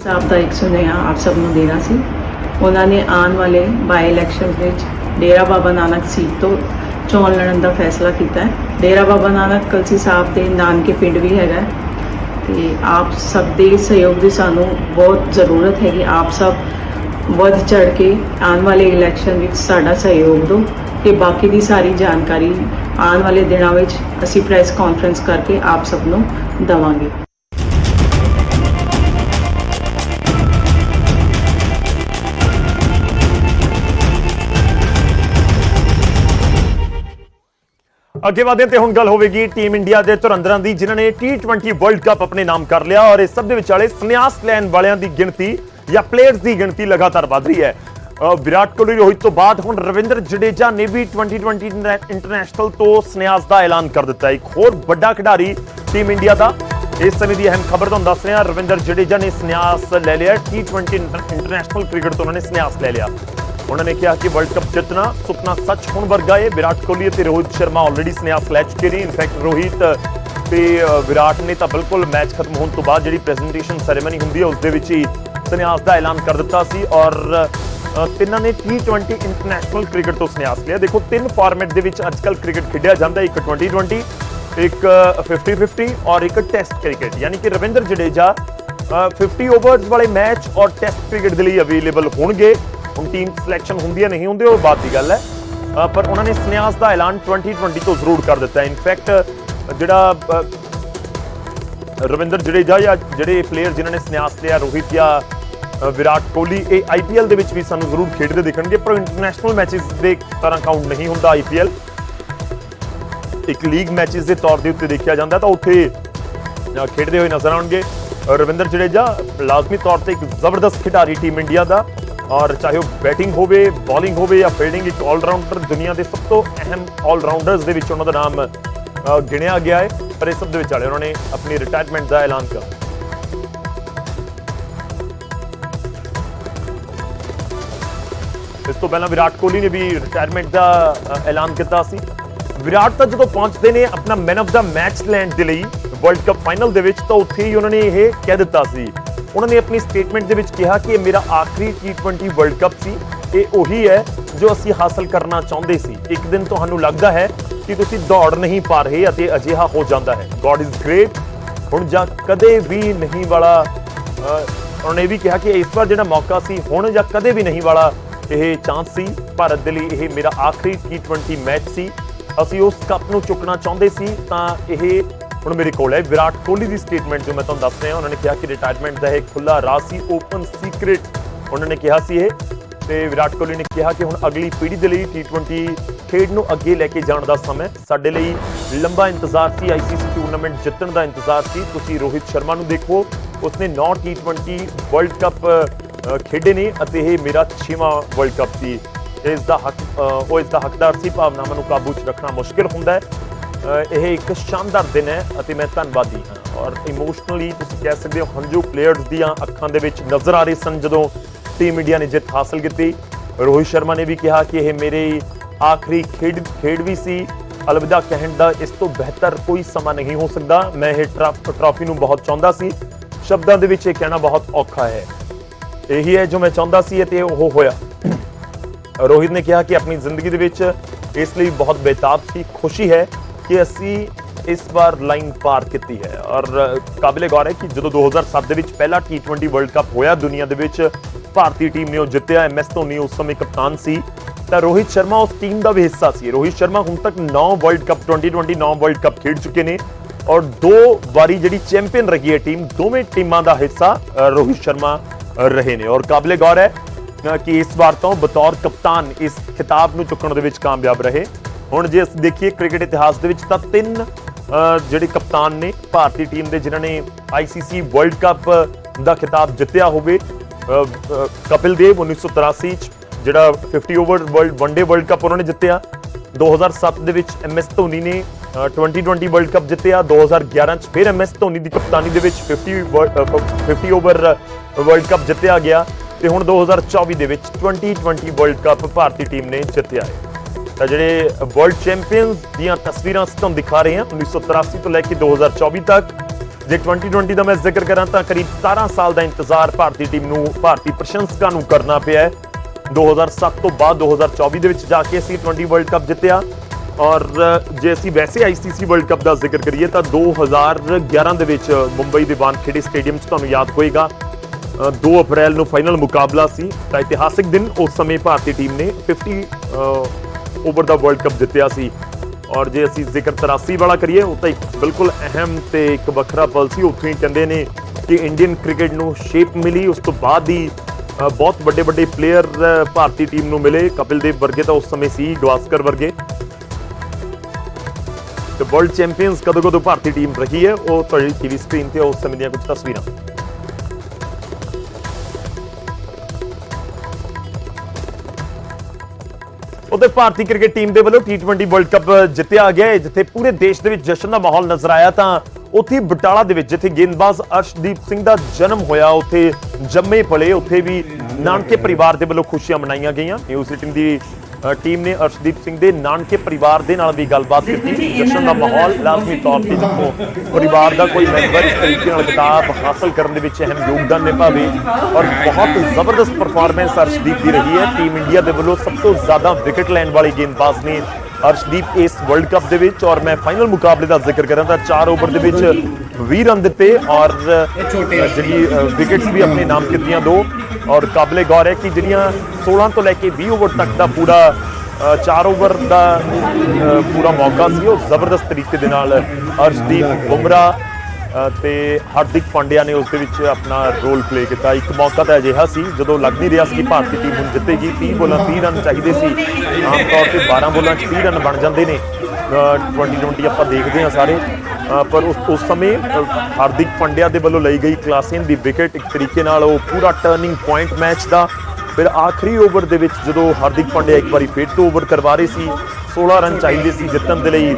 ਸਾਹਿਬ ਦਾ ਇੱਕ ਸੁਨੇਹਾ ਆਪ ਸਭ ਨੂੰ ਦੇਣਾ ਸੀ। ਉਹਨਾਂ ਨੇ ਆਉਣ ਵਾਲੇ ਬਾਈ ਇਲੈਕਸ਼ਨ ਵਿੱਚ ਡੇਰਾ ਬਾਬਾ ਨਾਨਕ ਸੀਟ ਤੋਂ ਚੋਣ ਲੜਨ ਦਾ ਫੈਸਲਾ ਕੀਤਾ ਹੈ। ਡੇਰਾ ਬਾਬਾ ਨਾਨਕ ਕਲਸੀ ਸਾਹਿਬ ਦੇ ਨਾਨਕੇ ਪਿੰਡ ਵੀ ਹੈਗਾ ਹੈ। ਤੇ ਆਪ ਸਭ ਦੇ ਸਹਿਯੋਗ ਦੀ ਸਾਨੂੰ ਬਹੁਤ ਜ਼ਰੂਰਤ ਹੈਗੀ। ਆਪ ਸਭ ਵੱਧ ਚੜ ਕੇ ਆਉਣ ਵਾਲੇ ਇਲੈਕਸ਼ਨ ਵਿੱਚ ਸਾਡਾ ਸਹਿਯੋਗ ਦਿਓ ਤੇ ਬਾਕੀ ਦੀ ਸਾਰੀ ਜਾਣਕਾਰੀ ਆਉਣ ਵਾਲੇ ਦਿਨਾਂ ਵਿੱਚ ਅਸੀਂ ਪ੍ਰੈਸ ਕਾਨਫਰੰਸ ਕਰਕੇ ਆਪ ਸਭ ਨੂੰ ਦਵਾਂਗੇ। ਅੱਗੇ ਵਧਦੇ ਤੇ ਹੁਣ ਗੱਲ ਹੋਵੇਗੀ ਟੀਮ ਇੰਡੀਆ ਦੇ ਧੁਰੰਦਰਾਂ ਦੀ, ਜਿਨ੍ਹਾਂ ਨੇ T20 ਵਰਲਡ ਕੱਪ ਆਪਣੇ ਨਾਮ ਕਰ ਲਿਆ ਔਰ ਇਸ ਸਭ ਦੇ ਵਿਚਾਲੇ ਸੰਨਿਆਸ ਲੈਣ ਵਾਲਿਆਂ ਦੀ ਗਿਣਤੀ ਜਾਂ ਪਲੇਅਰਸ ਦੀ ਗਿਣਤੀ ਲਗਾਤਾਰ ਵਧ ਰਹੀ ਹੈ। ਵਿਰਾਟ ਕੋਹਲੀ ਰੋਹਿਤ ਤੋਂ ਬਾਅਦ ਹੁਣ ਰਵਿੰਦਰ ਜਡੇਜਾ ਨੇ ਵੀ 2020 ਇੰਟਰਨੈ- ਇੰਟਰਨੈਸ਼ਨਲ ਤੋਂ ਸੰਨਿਆਸ ਦਾ ਐਲਾਨ ਕਰ ਦਿੱਤਾ ਹੈ। ਇੱਕ ਹੋਰ ਵੱਡਾ ਖਿਡਾਰੀ ਟੀਮ ਇੰਡੀਆ ਦਾ, ਇਸ ਸਮੇਂ ਦੀ ਅਹਿਮ ਖਬਰ ਤੁਹਾਨੂੰ ਦੱਸ ਰਹੇ ਹਾਂ ਰਵਿੰਦਰ ਜਡੇਜਾ ਨੇ ਸੰਨਿਆਸ ਲੈ ਲਿਆ। T20 ਇੰਟਰ- ਇੰਟਰਨੈਸ਼ਨਲ ਕ੍ਰਿਕਟ ਤੋਂ ਉਹਨਾਂ ਨੇ ਸੰਨਿਆਸ ਲੈ ਲਿਆ। ਉਹਨਾਂ ਨੇ ਕਿਹਾ ਕਿ ਵਰਲਡ ਕੱਪ ਜਿੱਤਣਾ ਸੁਪਨਾ ਸੱਚ ਹੋਣ ਵਰਗਾ ਹੈ ਵਿਰਾਟ ਕੋਹਲੀ ਅਤੇ ਰੋਹਿਤ ਸ਼ਰਮਾ ਆਲਰੇਡੀ ਸੰਨਿਆਸ ਲੈ ਚੁੱਕੇ ਨੇ। ਇਨਫੈਕਟ ਰੋਹਿਤ ਤੇ ਵਿਰਾਟ ਨੇ ਤਾਂ ਬਿਲਕੁਲ ਮੈਚ ਖਤਮ ਹੋਣ ਤੋਂ ਬਾਅਦ ਜਿਹੜੀ ਪ੍ਰੈਜੈਂਟੇਸ਼ਨ ਸੈਰੇਮਨੀ ਹੁੰਦੀ ਹੈ, ਉਸ ਦੇ ਵਿੱਚ ਹੀ ਸੰਨਿਆਸ ਦਾ ਐਲਾਨ ਕਰ ਦਿੱਤਾ ਸੀ ਔਰ ਤਿੰਨਾਂ ਨੇ T20 ਇੰਟਰਨੈਸ਼ਨਲ ਕ੍ਰਿਕਟ ਤੋਂ ਸੰਨਿਆਸ ਲਿਆ। ਦੇਖੋ ਤਿੰਨ ਫਾਰਮੈਟ ਦੇ ਵਿੱਚ ਅੱਜਕੱਲ ਕ੍ਰਿਕਟ ਖੇਡਿਆ ਜਾਂਦਾ ਹੈ, ਇੱਕ 2020 ਇੱਕ 50-50 ਔਰ ਇੱਕ ਟੈਸਟ ਕ੍ਰਿਕਟ ਯਾਨੀ ਕਿ ਰਵਿੰਦਰ ਜਡੇਜਾ ਅ, 50 ਓਵਰਸ ਵਾਲੇ ਮੈਚ ਔਰ ਟੈਸਟ ਕ੍ਰਿਕਟ ਦੇ ਲਈ ਅਵੇਲੇਬਲ ਹੋਣਗੇ। ਹੁਣ ਟੀਮ ਸਿਲੈਕਸ਼ਨ ਹੁੰਦੀ ਹੈ ਨਹੀਂ ਹੁੰਦੀ ਉਹ ਬਾਤ ਦੀ ਗੱਲ ਹੈ। ਪਰ ਉਹਨਾਂ ਨੇ ਸੰਨਿਆਸ ਦਾ ਐਲਾਨ 2020 ਤੋਂ ਜ਼ਰੂਰ ਕਰ ਦਿੱਤਾ ਇਨਫੈਕਟ ਜਿਹੜਾ ਰਵਿੰਦਰ ਜਡੇਜਾ ਜਾਂ ਜਿਹੜੇ ਪਲੇਅਰ ਜਿਨ੍ਹਾਂ ਨੇ ਸੰਨਿਆਸ ਲਿਆ ਰੋਹਿਤ ਜਾਂ ਵਿਰਾਟ ਕੋਹਲੀ, ਇਹ ਆਈਪੀਐਲ ਦੇ ਵਿੱਚ ਵੀ ਸਾਨੂੰ ਜ਼ਰੂਰ ਖੇਡਦੇ ਦੇਖਣਗੇ, ਪਰ ਇੰਟਰਨੈਸ਼ਨਲ ਮੈਚਸ ਦੇ ਤਰ੍ਹਾਂ ਕਾਊਂਟ ਨਹੀਂ ਹੁੰਦਾ ਆਈਪੀਐਲ ਇੱਕ ਲੀਗ ਮੈਚਸ ਦੇ ਤੌਰ ਦੇ ਉੱਤੇ ਦੇਖਿਆ ਜਾਂਦਾ, ਤਾਂ ਉੱਥੇ ਖੇਡਦੇ ਹੋਏ ਨਜ਼ਰ ਆਉਣਗੇ। ਰਵਿੰਦਰ ਜਡੇਜਾ, ਲਾਜ਼ਮੀ ਤੌਰ ਤੇ ਇੱਕ ਜ਼ਬਰਦਸਤ ਖਿਡਾਰੀ ਟੀਮ ਇੰਡੀਆ ਦਾ, ਔਰ ਚਾਹੇ ਉਹ ਬੈਟਿੰਗ ਹੋਵੇ ਬੋਲਿੰਗ ਹੋਵੇ ਜਾਂ ਫੀਲਡਿੰਗ ਇੱਕ ਆਲਰਾਊਂਡਰ ਦੁਨੀਆ ਦੇ ਸਭ ਤੋਂ ਅਹਿਮ ਆਲਰਾਊਂਡਰਸ ਦੇ ਵਿੱਚ ਉਹਨਾਂ ਦਾ ਨਾਮ ਗਿਣਿਆ ਗਿਆ ਹੈ। ਪਰ ਇਸ ਸਭ ਦੇ ਵਿਚਾਲੇ ਉਹਨਾਂ ਨੇ ਆਪਣੀ ਰਿਟਾਇਰਮੈਂਟ ਦਾ ਐਲਾਨ ਕਰ ਇਸ ਤੋਂ ਪਹਿਲਾਂ ਵਿਰਾਟ ਕੋਹਲੀ ਨੇ ਵੀ ਰਿਟਾਇਰਮੈਂਟ ਦਾ ਐਲਾਨ ਕੀਤਾ ਸੀ। ਵਿਰਾਟ ਤਾਂ ਜਦੋਂ ਪਹੁੰਚਦੇ ਨੇ ਆਪਣਾ ਮੈਨ ਆਫ ਦਾ ਮੈਚ ਲੈਣ ਦੇ ਲਈ ਵਰਲਡ ਕੱਪ ਫਾਈਨਲ ਦੇ ਵਿੱਚ, ਤਾਂ ਉੱਥੇ ਹੀ ਉਹਨਾਂ ਨੇ ਇਹ ਕਹਿ ਦਿੱਤਾ ਸੀ। ਉਹਨਾਂ ਨੇ ਆਪਣੀ ਸਟੇਟਮੈਂਟ ਦੇ ਵਿੱਚ ਕਿਹਾ ਕਿ ਇਹ ਮੇਰਾ ਆਖਰੀ T20 ਵਰਲਡ ਕੱਪ ਸੀ। ਇਹ ਉਹੀ ਹੈ ਜੋ ਅਸੀਂ ਹਾਸਲ ਕਰਨਾ ਚਾਹੁੰਦੇ ਸੀ। ਇੱਕ ਦਿਨ ਤੁਹਾਨੂੰ ਲੱਗਦਾ ਹੈ ਕਿ ਤੁਸੀਂ ਦੌੜ ਨਹੀਂ ਪਾ ਰਹੇ ਅਤੇ ਅਜਿਹਾ ਹੋ ਜਾਂਦਾ ਹੈ। ਗੋਡ ਇਜ਼ ਗ੍ਰੇਟ ਹੁਣ ਜਾਂ ਕਦੇ ਵੀ ਨਹੀਂ ਵਾਲਾ ਅਹ ਉਹਨਾਂ ਨੇ ਇਹ ਵੀ ਕਿਹਾ ਕਿ ਇਸ ਵਾਰ ਜਿਹੜਾ ਮੌਕਾ ਸੀ, ਹੁਣ ਜਾਂ ਕਦੇ ਵੀ ਨਹੀਂ ਵਾਲਾ ਇਹ ਚਾਂਸ ਸੀ। ਭਾਰਤ ਦੇ ਲਈ ਇਹ ਮੇਰਾ ਆਖਰੀ T20 ਮੈਚ ਸੀ। ਅਸੀਂ ਉਸ ਕੱਪ ਨੂੰ ਚੁੱਕਣਾ ਚਾਹੁੰਦੇ ਸੀ, ਤਾਂ ਇਹ ਹੁਣ ਮੇਰੇ ਕੋਲ ਹੈ। ਵਿਰਾਟ ਕੋਹਲੀ ਦੀ ਸਟੇਟਮੈਂਟ ਜੋ ਮੈਂ ਤੁਹਾਨੂੰ ਦੱਸ ਰਿਹਾ, ਉਹਨਾਂ ਨੇ ਕਿਹਾ ਕਿ ਰਿਟਾਇਰਮੈਂਟ ਦਾ ਇਹ ਖੁੱਲਾ ਰਾਹ ਸੀ ਓਪਨ ਸੀਕ੍ਰੀਟ ਉਹਨਾਂ ਨੇ ਕਿਹਾ ਸੀ ਇਹ। ਤੇ ਵਿਰਾਟ ਕੋਹਲੀ ਨੇ ਕਿਹਾ ਕਿ ਹੁਣ ਅਗਲੀ ਪੀੜ੍ਹੀ ਦੇ ਲਈ T20 ਖੇਡ ਨੂੰ ਅੱਗੇ ਲੈ ਕੇ ਜਾਣ ਦਾ ਸਮਾਂ ਸਾਡੇ ਲਈ ਲੰਬਾ ਇੰਤਜ਼ਾਰ ਸੀ ਆਈਸੀਸੀ ਟੂਰਨਾਮੈਂਟ ਜਿੱਤਣ ਦਾ ਇੰਤਜ਼ਾਰ ਸੀ। ਤੁਸੀਂ ਰੋਹਿਤ ਸ਼ਰਮਾ ਨੂੰ ਦੇਖੋ, ਉਸਨੇ 9 T20 ਵਰਲਡ ਕੱਪ ਖੇਡੇ ਨੇ ਅਤੇ ਇਹ ਮੇਰਾ 6ਵਾਂ ਵਰਲਡ ਕੱਪ ਸੀ। ਇਸ ਦਾ ਹੱਕ ਉਹ ਇਸ ਦਾ ਹੱਕਦਾਰ ਸੀ, ਭਾਵਨਾਵਾਂ ਨੂੰ ਕਾਬੂ 'ਚ ਰੱਖਣਾ ਮੁਸ਼ਕਿਲ ਹੁੰਦਾ ਹੈ। ਇਹ ਇੱਕ ਸ਼ਾਨਦਾਰ ਦਿਨ ਹੈ ਅਤੇ ਮੈਂ ਧੰਨਵਾਦੀ ਹਾਂ। ਔਰ ਇਮੋਸ਼ਨਲੀ ਤੁਸੀਂ ਕਹਿ ਸਕਦੇ ਹੋ, ਹੰਝੂ ਪਲੇਅਰਸ ਦੀਆਂ ਅੱਖਾਂ ਦੇ ਵਿੱਚ ਨਜ਼ਰ ਆ ਰਹੇ ਸਨ ਜਦੋਂ ਟੀਮ ਇੰਡੀਆ ਨੇ ਜਿੱਤ ਹਾਸਲ ਕੀਤੀ। ਰੋਹਿਤ ਸ਼ਰਮਾ ਨੇ ਵੀ ਕਿਹਾ ਕਿ ਇਹ ਮੇਰੇ ਆਖਰੀ ਖੇਡ ਖੇਡ ਵੀ ਸੀ। ਅਲਵਿਦਾ ਕਹਿਣ ਦਾ ਇਸ ਤੋਂ ਬਿਹਤਰ ਕੋਈ ਸਮਾਂ ਨਹੀਂ ਹੋ ਸਕਦਾ। ਮੈਂ ਇਹ ਟਰਾਫ- ਟਰਾਫੀ ਨੂੰ ਬਹੁਤ ਚਾਹੁੰਦਾ ਸੀ। ਸ਼ਬਦਾਂ ਦੇ ਵਿੱਚ ਇਹ ਕਹਿਣਾ ਬਹੁਤ ਔਖਾ ਹੈ। ਇਹੀ ਹੈ ਜੋ ਮੈਂ ਚਾਹੁੰਦਾ ਸੀ ਅਤੇ ਉਹ ਹੋਇਆ। ਰੋਹਿਤ ਨੇ ਕਿਹਾ ਕਿ ਆਪਣੀ ਜ਼ਿੰਦਗੀ ਦੇ ਵਿੱਚ ਇਸ ਲਈ ਬਹੁਤ ਬੇਤਾਬ ਸੀ ਖੁਸ਼ੀ ਹੈ ਕਿ ਅਸੀਂ ਇਸ ਵਾਰ ਲਾਈਨ ਪਾਰ ਕੀਤੀ ਹੈ। ਔਰ ਕਾਬਿਲੇ ਗੌਰ ਹੈ ਕਿ ਜਦੋਂ 2007 ਦੇ ਵਿੱਚ ਪਹਿਲਾ T20 ਵਰਲਡ ਕੱਪ ਹੋਇਆ ਦੁਨੀਆ ਦੇ ਵਿੱਚ ਭਾਰਤੀ ਟੀਮ ਨੇ ਉਹ ਜਿੱਤਿਆ ਐਮਐਸ ਧੋਨੀ ਉਸ ਸਮੇਂ ਕਪਤਾਨ ਸੀ। ਤਾਂ ਰੋਹਿਤ ਸ਼ਰਮਾ ਉਸ ਟੀਮ ਦਾ ਵੀ ਹਿੱਸਾ ਸੀ। ਰੋਹਿਤ ਸ਼ਰਮਾ ਹੁਣ ਤੱਕ 9 ਵਰਲਡ ਕੱਪ 2020 9 ਵਰਲਡ ਕੱਪ ਖੇਡ ਚੁੱਕੇ ਨੇ ਔਰ ਦੋ ਵਾਰੀ ਜਿਹੜੀ ਚੈਂਪੀਅਨ ਰਹੀ ਹੈ ਟੀਮ ਦੋਵੇਂ ਟੀਮਾਂ ਦਾ ਹਿੱਸਾ ਅ, ਰੋਹਿਤ ਸ਼ਰਮਾ ਅ, ਰਹੇ ਨੇ। ਔਰ ਕਾਬਲੇ ਗੌਰ ਹੈ ਕਿ ਇਸ ਵਾਰ ਤੋਂ ਬਤੌਰ ਕਪਤਾਨ ਇਸ ਖਿਤਾਬ ਨੂੰ ਚੁੱਕਣ ਦੇ ਵਿੱਚ ਕਾਮਯਾਬ ਰਹੇ। ਹੁਣ ਜੇ ਅਸੀਂ ਦੇਖੀਏ ਕ੍ਰਿਕਟ ਇਤਿਹਾਸ ਦੇ ਵਿੱਚ ਤਾਂ ਤਿੰਨ ਜਿਹੜੇ ਕਪਤਾਨ ਨੇ ਭਾਰਤੀ ਟੀਮ ਦੇ ਜਿਨ੍ਹਾਂ ਨੇ ਆਈਸੀਸੀ ਵਰਲਡ ਕੱਪ ਦਾ ਖਿਤਾਬ ਜਿੱਤਿਆ ਹੋਵੇ ਅ, ਅ, ਕਪਿਲ ਦੇਵ 1983 ਚ ਜਿਹੜਾ 50 over world one day world cup ਉਹਨਾਂ ਨੇ ਜਿੱਤਿਆ। 2007 ਦੇ ਵਿੱਚ ਐਮਐਸ ਧੋਨੀ ਨੇ ਅ, 2020 ਵਰਲਡ ਕੱਪ ਜਿੱਤਿਆ। 2011 ਚ ਫਿਰ ਐਮਐਸ ਧੋਨੀ ਦੀ ਕਪਤਾਨੀ ਦੇ ਵਿੱਚ 50 ਵਰਲਡ- 50 ਓਵਰ ਵਰਲਡ ਕੱਪ ਜਿੱਤਿਆ ਗਿਆ ਤੇ ਹੁਣ 2024 ਦੇ ਵਿੱਚ 2020 ਵਰਲਡ ਕੱਪ ਭਾਰਤੀ ਟੀਮ ਨੇ ਜਿੱਤਿਆ ਹੈ। ਤਾਂ ਜਿਹੜੇ ਵਰਲਡ ਚੈਂਪੀਅਨਸ ਦੀਆਂ ਤਸਵੀਰਾਂ ਅਸੀਂ ਤੁਹਾਨੂੰ ਦਿਖਾ ਰਹੇ ਹਾਂ 1983 ਤੋਂ ਲੈ ਕੇ 2024 ਤੱਕ। ਜੇ 2020 ਦਾ ਮੈਂ ਜ਼ਿਕਰ ਕਰਾਂ ਤਾਂ ਕਰੀਬ 17 ਸਾਲ ਦਾ ਇੰਤਜ਼ਾਰ ਭਾਰਤੀ ਟੀਮ ਨੂੰ, ਭਾਰਤੀ ਪ੍ਰਸ਼ੰਸਕਾਂ ਨੂੰ ਕਰਨਾ ਪਿਆ ਹੈ। 2007 ਤੋਂ ਬਾਅਦ 2024 ਦੇ ਵਿੱਚ ਜਾ ਕੇ ਅਸੀਂ 20 ਵਰਲਡ ਕੱਪ ਜਿੱਤਿਆ। ਔਰ, ਜੇ ਅਸੀਂ ਵੈਸੇ ਆਈਸੀਸੀ ਵਰਲਡ ਕੱਪ ਦਾ ਜ਼ਿਕਰ ਕਰੀਏ ਤਾਂ 2011 ਦੇ ਵਿੱਚ ਮੁੰਬਈ ਦੇ ਵਾਨਖੇੜੇ ਸਟੇਡੀਅਮ 'ਚ ਤੁਹਾਨੂੰ ਯਾਦ ਹੋਏਗਾ। 2 ਅਪ੍ਰੈਲ ਨੂੰ ਫਾਈਨਲ ਮੁਕਾਬਲਾ ਸੀ। ਤਾਂ ਇਤਿਹਾਸਿਕ ਦਿਨ ਉਸ ਸਮੇਂ ਭਾਰਤੀ ਟੀਮ ਨੇ 50 ਓਵਰ ਦਾ ਵਰਲਡ ਕੱਪ ਜਿੱਤਿਆ ਸੀ। ਔਰ ਜੇ ਅਸੀਂ ਜ਼ਿਕਰ 83 ਵਾਲਾ ਕਰੀਏ, ਉਹ ਤਾਂ ਇੱਕ ਬਿਲਕੁਲ ਅਹਿਮ ਤੇ ਇੱਕ ਵੱਖਰਾ ਪਲ ਸੀ। ਉੱਥੇ ਹੀ ਕਹਿੰਦੇ ਨੇ ਕਿ ਇੰਡੀਅਨ ਕ੍ਰਿਕਟ ਨੂੰ ਸ਼ੇਪ ਮਿਲੀ। ਉਸ ਤੋਂ ਬਾਅਦ ਹੀ ਬਹੁਤ ਵੱਡੇ ਵੱਡੇ ਪਲੇਅਰ ਭਾਰਤੀ ਟੀਮ ਨੂੰ ਮਿਲੇ। ਕਪਿਲ ਦੇਵ ਵਰਗੇ ਤਾਂ ਉਸ ਸਮੇਂ ਸੀ, ਗਵਾਸਕਰ ਵਰਗੇ। ਤੇ ਵਰਲਡ ਚੈਂਪੀਅਨਸ ਕਦੋਂ ਕਦੋਂ ਭਾਰਤੀ ਟੀਮ ਰਹੀ ਹੈ, ਉਹ ਤੁਹਾਡੀ ਟੀਵੀ ਸਕਰੀਨ ਤੇ ਉਸ ਸਮੇਂ ਦੀਆਂ ਕੁਝ ਤਸਵੀਰਾਂ। ਉਹਦੇ ਭਾਰਤੀ ਕ੍ਰਿਕਟ ਟੀਮ ਦੇ ਵੱਲੋਂ T20 ਵਰਲਡ ਕੱਪ ਜਿੱਤਿਆ ਗਿਆ ਜਿੱਥੇ ਪੂਰੇ ਦੇਸ਼ ਦੇ ਵਿੱਚ ਜਸ਼ਨ ਦਾ ਮਾਹੌਲ ਨਜ਼ਰ ਆਇਆ ਤਾਂ ਉੱਥੇ ਬਟਾਲਾ ਦੇ ਵਿੱਚ, ਜਿੱਥੇ ਗੇਂਦਬਾਜ਼ ਅਰਸ਼ਦੀਪ ਸਿੰਘ ਦਾ ਜਨਮ ਹੋਇਆ, ਉੱਥੇ ਜੰਮੇ ਪਲੇ ਉੱਥੇ ਵੀ ਨਾਨਕੇ ਪਰਿਵਾਰ ਦੇ ਵੱਲੋਂ ਖੁਸ਼ੀਆਂ ਮਨਾਈਆਂ ਗਈਆਂ। ਨਿਊਜ਼ 18 ਦੀ ਟੀਮ ਨੇ ਅਰਸ਼ਦੀਪ ਸਿੰਘ ਦੇ ਨਾਨਕੇ ਪਰਿਵਾਰ ਦੇ ਨਾਲ ਵੀ ਗੱਲਬਾਤ ਕੀਤੀ। ਜਸ਼ਨ ਦਾ ਮਾਹੌਲ ਲਾਜ਼ਮੀ ਤੌਰ ਤੇ ਜਿੱਥੋਂ ਪਰਿਵਾਰ ਦਾ ਕੋਈ ਮੈਂਬਰ ਇਸ ਤਰੀਕੇ ਨਾਲ ਖਿਤਾਬ ਹਾਸਲ ਕਰਨ ਦੇ ਵਿੱਚ ਅਹਿਮ ਯੋਗਦਾਨ ਨਿਭਾਵੇ ਔਰ ਬਹੁਤ ਜ਼ਬਰਦਸਤ ਪਰਫਾਰਮੈਂਸ ਅਰਸ਼ਦੀਪ ਦੀ ਰਹੀ ਹੈ। ਟੀਮ ਇੰਡੀਆ ਦੇ ਵੱਲੋਂ ਸਭ ਤੋਂ ਜ਼ਿਆਦਾ ਵਿਕਟ ਲੈਣ ਵਾਲੇ ਗੇਂਦਬਾਜ਼ ਨੇ ਅਰਸ਼ਦੀਪ ਇਸ ਵਰਲਡ ਕੱਪ ਦੇ ਵਿੱਚ। ਔਰ ਮੈਂ ਫਾਈਨਲ ਮੁਕਾਬਲੇ ਦਾ ਜ਼ਿਕਰ ਕਰਾਂ ਤਾਂ 4 ਓਵਰ ਦੇ ਵਿੱਚ 20 ਰਨ ਦਿੱਤੇ ਔਰ ਜਿਹੜੀ ਵਿਕਟਸ ਵੀ ਆਪਣੇ ਨਾਮ ਕੀਤੀਆਂ ਦੋ ਔਰ ਕਾਬਲੇ ਗੌਰ ਹੈ ਕਿ ਜਿਹੜੀਆਂ 16 ਤੋਂ ਲੈ ਕੇ 20 ਓਵਰ ਤੱਕ ਦਾ ਪੂਰਾ 4 ਓਵਰ ਦਾ ਪੂਰਾ ਮੌਕਾ ਸੀ ਉਹ ਜ਼ਬਰਦਸਤ ਤਰੀਕੇ ਦੇ ਨਾਲ ਅਰਸ਼ਦੀਪ ਬੁਮਰਾ ਤੇ ਹਾਰਦਿਕ ਪਾਂਡਿਆ ਨੇ ਉਸ ਦੇ ਵਿੱਚ ਆਪਣਾ ਰੋਲ ਪਲੇ ਕੀਤਾ ਇੱਕ ਮੌਕਾ ਤਾਂ ਅਜਿਹਾ ਸੀ ਜਦੋਂ ਲੱਗ ਨਹੀਂ ਰਿਹਾ ਸੀ ਕਿ ਭਾਰਤੀ ਟੀਮ ਹੁਣ ਜਿੱਤੇਗੀ 30 ਬੋਲਾਂ 30 ਰਨ ਚਾਹੀਦੇ ਸੀ ਆਮ ਤੌਰ ਤੇ 12 ਬੋਲਾਂ 'ਚ 30 ਰਨ ਬਣ ਜਾਂਦੇ ਨੇ 2020 ਆਪਾਂ ਦੇਖਦੇ ਹਾਂ ਸਾਰੇ। ਪਰ ਉਸ ਉਸ ਸਮੇਂ ਹਾਰਦਿਕ ਪੰਡਿਆ ਦੇ ਵੱਲੋਂ ਲਈ ਗਈ ਕਲਾਸੇਨ ਦੀ ਵਿਕਟ ਇੱਕ ਤਰੀਕੇ ਨਾਲ ਉਹ ਪੂਰਾ ਟਰਨਿੰਗ ਪੁਆਇੰਟ ਮੈਚ ਦਾ। ਫਿਰ ਆਖਰੀ ਓਵਰ ਦੇ ਵਿੱਚ ਜਦੋਂ ਹਾਰਦਿਕ ਪੰਡਿਆ ਇੱਕ ਵਾਰੀ ਫਿਰ ਤੋਂ ਓਵਰ ਕਰਵਾ ਰਹੇ ਸੀ 16 ਰਨ ਚਾਹੀਦੇ ਸੀ ਜਿੱਤਣ ਦੇ ਲਈ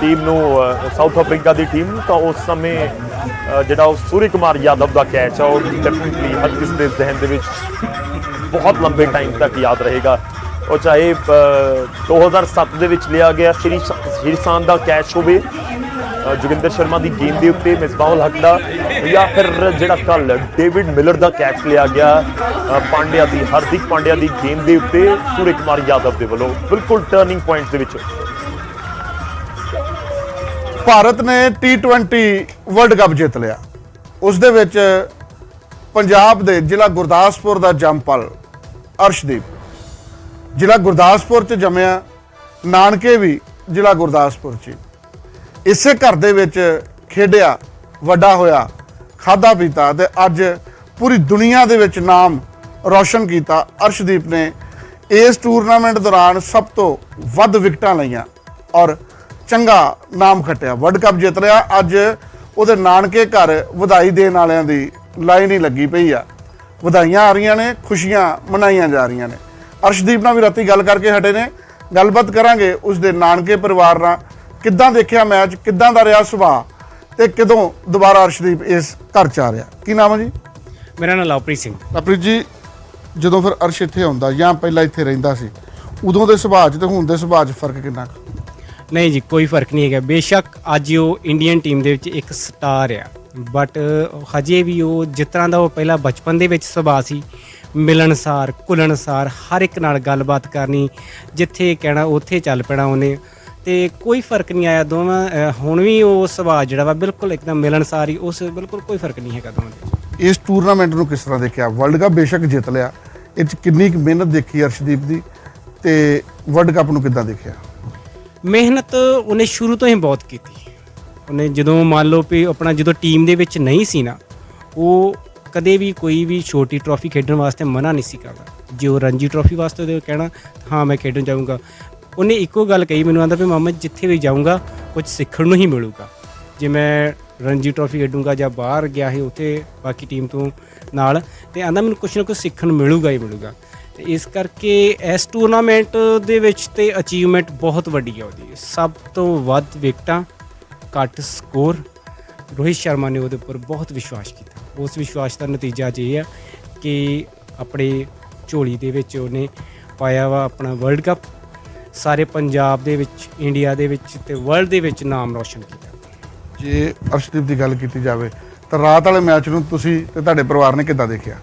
ਟੀਮ ਨੂੰ ਸਾਊਥ ਅਫਰੀਕਾ ਦੀ ਟੀਮ ਨੂੰ ਤਾਂ ਉਸ ਸਮੇਂ ਜਿਹੜਾ ਉਹ ਸੂਰੀ ਕੁਮਾਰ ਯਾਦਵ ਦਾ ਕੈਚ ਆ, ਉਹ ਡੈਫੀਨਿਟਲੀ ਹਰ ਕਿਸੇ ਦੇ ਜ਼ਿਹਨ ਦੇ ਵਿੱਚ ਬਹੁਤ ਲੰਬੇ ਟਾਈਮ ਤੱਕ ਯਾਦ ਰਹੇਗਾ। ਉਹ ਚਾਹੇ ਅ, 2007 ਦੇ ਵਿੱਚ ਲਿਆ ਗਿਆ ਸ਼੍ਰੀ ਸ਼੍ਰੀ ਸਾਨ ਦਾ ਕੈਚ ਹੋਵੇ ਜੋਗਿੰਦਰ ਸ਼ਰਮਾ ਦੀ ਗੇਂਦ ਦੇ ਉੱਤੇ ਮਿਸਬਾਹੁਲ ਹਕ ਦਾ ਜਾਂ ਫਿਰ ਜਿਹੜਾ ਕੱਲ ਡੇਵਿਡ ਮਿਲਰ ਦਾ ਕੈਚ ਲਿਆ ਗਿਆ ਪਾਂਡਿਆ ਦੀ ਹਾਰਦਿਕ ਪਾਂਡਿਆ ਦੀ ਗੇਂਦ ਦੇ ਉੱਤੇ ਸੂਰਜ ਕੁਮਾਰ ਯਾਦਵ ਦੇ ਵੱਲੋਂ ਬਿਲਕੁਲ ਟਰਨਿੰਗ ਪੁਆਇੰਟ ਦੇ ਵਿੱਚ। ਭਾਰਤ ਨੇ T20 ਵਰਲਡ ਕੱਪ ਜਿੱਤ ਲਿਆ। ਉਸ ਦੇ ਵਿੱਚ ਪੰਜਾਬ ਦੇ ਜ਼ਿਲ੍ਹਾ ਗੁਰਦਾਸਪੁਰ ਦਾ ਜੰਪਲ ਅਰਸ਼ਦੀਪ ਜ਼ਿਲ੍ਹਾ ਗੁਰਦਾਸਪੁਰ ਚ ਜੰਮਿਆ, ਨਾਨਕੇ ਵੀ ਜ਼ਿਲ੍ਹਾ ਗੁਰਦਾਸਪੁਰ ਚ ਹੀ। ਇਸੇ ਘਰ ਦੇ ਵਿੱਚ ਖੇਡਿਆ, ਵੱਡਾ ਹੋਇਆ ਖਾਦਾ ਪੀਤਾ ਤੇ ਅੱਜ ਪੂਰੀ ਦੁਨੀਆ ਦੇ ਵਿੱਚ ਨਾਮ ਰੌਸ਼ਨ ਕੀਤਾ। ਅਰਸ਼ਦੀਪ ਨੇ ਇਸ ਟੂਰਨਾਮੈਂਟ ਦੌਰਾਨ ਸਭ ਤੋਂ ਵੱਧ ਵਿਕਟਾਂ ਲਈਆਂ ਔਰ ਚੰਗਾ ਨਾਮ ਖੱਟਿਆ। ਵਰਲਡ ਕੱਪ ਜਿੱਤ ਰਿਹਾ ਅੱਜ ਉਹਦੇ ਨਾਨਕੇ ਘਰ ਵਧਾਈ ਦੇਣ ਵਾਲਿਆਂ ਦੀ ਲਾਈਨ ਹੀ ਲੱਗੀ ਪਈ ਆ। ਵਧਾਈਆਂ ਆ ਰਹੀਆਂ ਨੇ, ਖੁਸ਼ੀਆਂ ਮਨਾਈਆਂ ਜਾ ਰਹੀਆਂ ਨੇ। ਅਰਸ਼ਦੀਪ ਨਾਲ ਵੀ ਰਾਤੀ ਗੱਲ ਕਰਕੇ ਹਟੇ ਨੇ। ਗੱਲਬਾਤ ਕਰਾਂਗੇ ਉਸ ਦੇ ਨਾਨਕੇ ਪਰਿਵਾਰ ਨਾਲ। ਕਿੱਦਾਂ ਦੇਖਿਆ ਮੈਚ? ਕਿੱਦਾਂ ਦਾ ਰਿਹਾ ਸੁਭਾਅ? ਤੇ ਕਦੋਂ ਦੁਬਾਰਾ ਅਰਸ਼ਦੀਪ ਇਸ ਘਰ ਚ ਆ ਰਿਹਾ? ਕੀ ਨਾਮ ਹੈ ਜੀ? ਮੇਰਾ ਨਾਮ ਲਵਪ੍ਰੀਤ ਸਿੰਘ। ਅਪ੍ਰੀਤ ਜੀ ਜਦੋਂ ਫਿਰ ਅਰਸ਼ ਇੱਥੇ ਆਉਂਦਾ ਜਾਂ ਪਹਿਲਾਂ ਇੱਥੇ ਰਹਿੰਦਾ ਸੀ ਉਦੋਂ ਦੇ ਸੁਭਾਅ 'ਚ ਤੇ ਹੁਣ ਦੇ ਸੁਭਾਅ 'ਚ ਫ਼ਰਕ ਕਿੰਨਾ? ਨਹੀਂ ਜੀ ਕੋਈ ਫ਼ਰਕ ਨਹੀਂ ਹੈਗਾ। ਬੇਸ਼ੱਕ ਅੱਜ ਉਹ ਇੰਡੀਅਨ ਟੀਮ ਦੇ ਵਿੱਚ ਇੱਕ ਸਟਾਰ ਆ। ਬਟ ਹਜੇ ਵੀ ਉਹ ਜਿਸ ਤਰ੍ਹਾਂ ਦਾ ਉਹ ਪਹਿਲਾਂ ਬਚਪਨ ਦੇ ਵਿੱਚ ਸੁਭਾਅ ਸੀ ਮਿਲਣਸਾਰ ਘੁਲਣਸਾਰ ਹਰ ਇੱਕ ਨਾਲ ਗੱਲਬਾਤ ਕਰਨੀ ਜਿੱਥੇ ਕਹਿਣਾ ਉੱਥੇ ਚੱਲ ਪੈਣਾ ਉਹਨੇ। ਤੇ ਕੋਈ ਫ਼ਰਕ ਨਹੀਂ ਆਇਆ ਦੋਵਾਂ ਹੁਣ ਵੀ ਉਹ ਸੁਭਾਅ ਜਿਹੜਾ ਵਾ ਬਿਲਕੁਲ ਇੱਕਦਮ ਮਿਲਣਸਾਰ ਹੀ ਉਸ ਬਿਲਕੁਲ ਕੋਈ ਫ਼ਰਕ ਨਹੀਂ ਹੈਗਾ ਦੋਵਾਂ ਦੇ। ਇਸ ਟੂਰਨਾਮੈਂਟ ਨੂੰ ਕਿਸ ਤਰ੍ਹਾਂ ਦੇਖਿਆ? ਵਰਲਡ ਕੱਪ ਬੇਸ਼ੱਕ ਜਿੱਤ ਲਿਆ। ਇਹ 'ਚ ਕਿੰਨੀ ਕੁ ਮਿਹਨਤ ਦੇਖੀ ਅਰਸ਼ਦੀਪ ਦੀ? ਤੇ ਵਰਲਡ ਕੱਪ ਨੂੰ ਕਿੱਦਾਂ ਦੇਖਿਆ? ਮਿਹਨਤ ਉਹਨੇ ਸ਼ੁਰੂ ਤੋਂ ਹੀ ਬਹੁਤ ਕੀਤੀ। ਉਹਨੇ ਜਦੋਂ ਮੰਨ ਲਓ ਵੀ ਆਪਣਾ ਜਦੋਂ ਟੀਮ ਦੇ ਵਿੱਚ ਨਹੀਂ ਸੀ ਨਾ ਉਹ ਕਦੇ ਵੀ ਕੋਈ ਵੀ ਛੋਟੀ ਟਰੋਫੀ ਖੇਡਣ ਵਾਸਤੇ ਮਨਾ ਨਹੀਂ ਸੀ ਕਰਦਾ। ਜੇ ਉਹ ਰਣਜੀ ਟਰੋਫੀ ਵਾਸਤੇ ਉਹਦੇ ਕਹਿਣਾ, ਹਾਂ, ਮੈਂ ਖੇਡਣ ਜਾਊਂਗਾ। ਉਹਨੇ ਇੱਕੋ ਗੱਲ ਕਹੀ, ਮੈਨੂੰ ਆਂਦਾ ਵੀ ਮਾਮਾ ਜਿੱਥੇ ਵੀ ਜਾਊਂਗਾ, ਕੁਝ ਸਿੱਖਣ ਨੂੰ ਹੀ ਮਿਲੂਗਾ। ਜੇ ਮੈਂ ਰਣਜੀ ਟਰੋਫੀ ਖੇਡੂੰਗਾ ਜਾਂ ਬਾਹਰ ਗਿਆ ਸੀ ਉੱਥੇ ਬਾਕੀ ਟੀਮ ਤੋਂ ਨਾਲ, ਤੇ ਆਂਦਾ ਮੈਨੂੰ ਕੁਝ ਨਾ ਕੁਝ ਸਿੱਖਣ ਨੂੰ ਮਿਲੂਗਾ ਹੀ ਮਿਲੂਗਾ। ਤੇ ਇਸ ਕਰਕੇ ਇਸ ਟੂਰਨਾਮੈਂਟ ਦੇ ਵਿੱਚ ਤੇ ਅਚੀਵਮੈਂਟ ਬਹੁਤ ਵੱਡੀ ਆ ਉਹਦੀ। ਸਭ ਤੋਂ ਵੱਧ ਵਿਕਟਾਂ, ਘੱਟ ਸਕੋਰ ਰੋਹਿਤ ਸ਼ਰਮਾ ਨੇ ਉਹਦੇ ਉੱਪਰ ਬਹੁਤ ਵਿਸ਼ਵਾਸ ਕੀਤਾ। ਉਸ ਵਿਸ਼ਵਾਸ ਦਾ ਨਤੀਜਾ ਅੱਜ ਇਹ ਆ ਕਿ ਆਪਣੇ ਝੋਲੀ ਦੇ ਵਿੱਚ ਉਹਨੇ ਪਾਇਆ ਵਾ ਆਪਣਾ ਵਰਲਡ ਕੱਪ। ਸਾਰੇ ਪੰਜਾਬ ਦੇ ਵਿੱਚ ਇੰਡੀਆ ਦੇ ਵਿੱਚ ਤੇ ਵਰਲਡ ਦੇ ਵਿੱਚ ਨਾਮ ਰੋਸ਼ਨ ਕੀਤਾ। ਜੇ ਅਰਸ਼ਦੀਪ ਦੀ ਗੱਲ ਕੀਤੀ ਜਾਵੇ ਤਾਂ ਰਾਤ ਵਾਲੇ ਮੈਚ ਨੂੰ ਤੁਸੀਂ ਤੇ ਤੁਹਾਡੇ ਪਰਿਵਾਰ ਨੇ ਕਿੱਦਾਂ ਦੇਖਿਆ?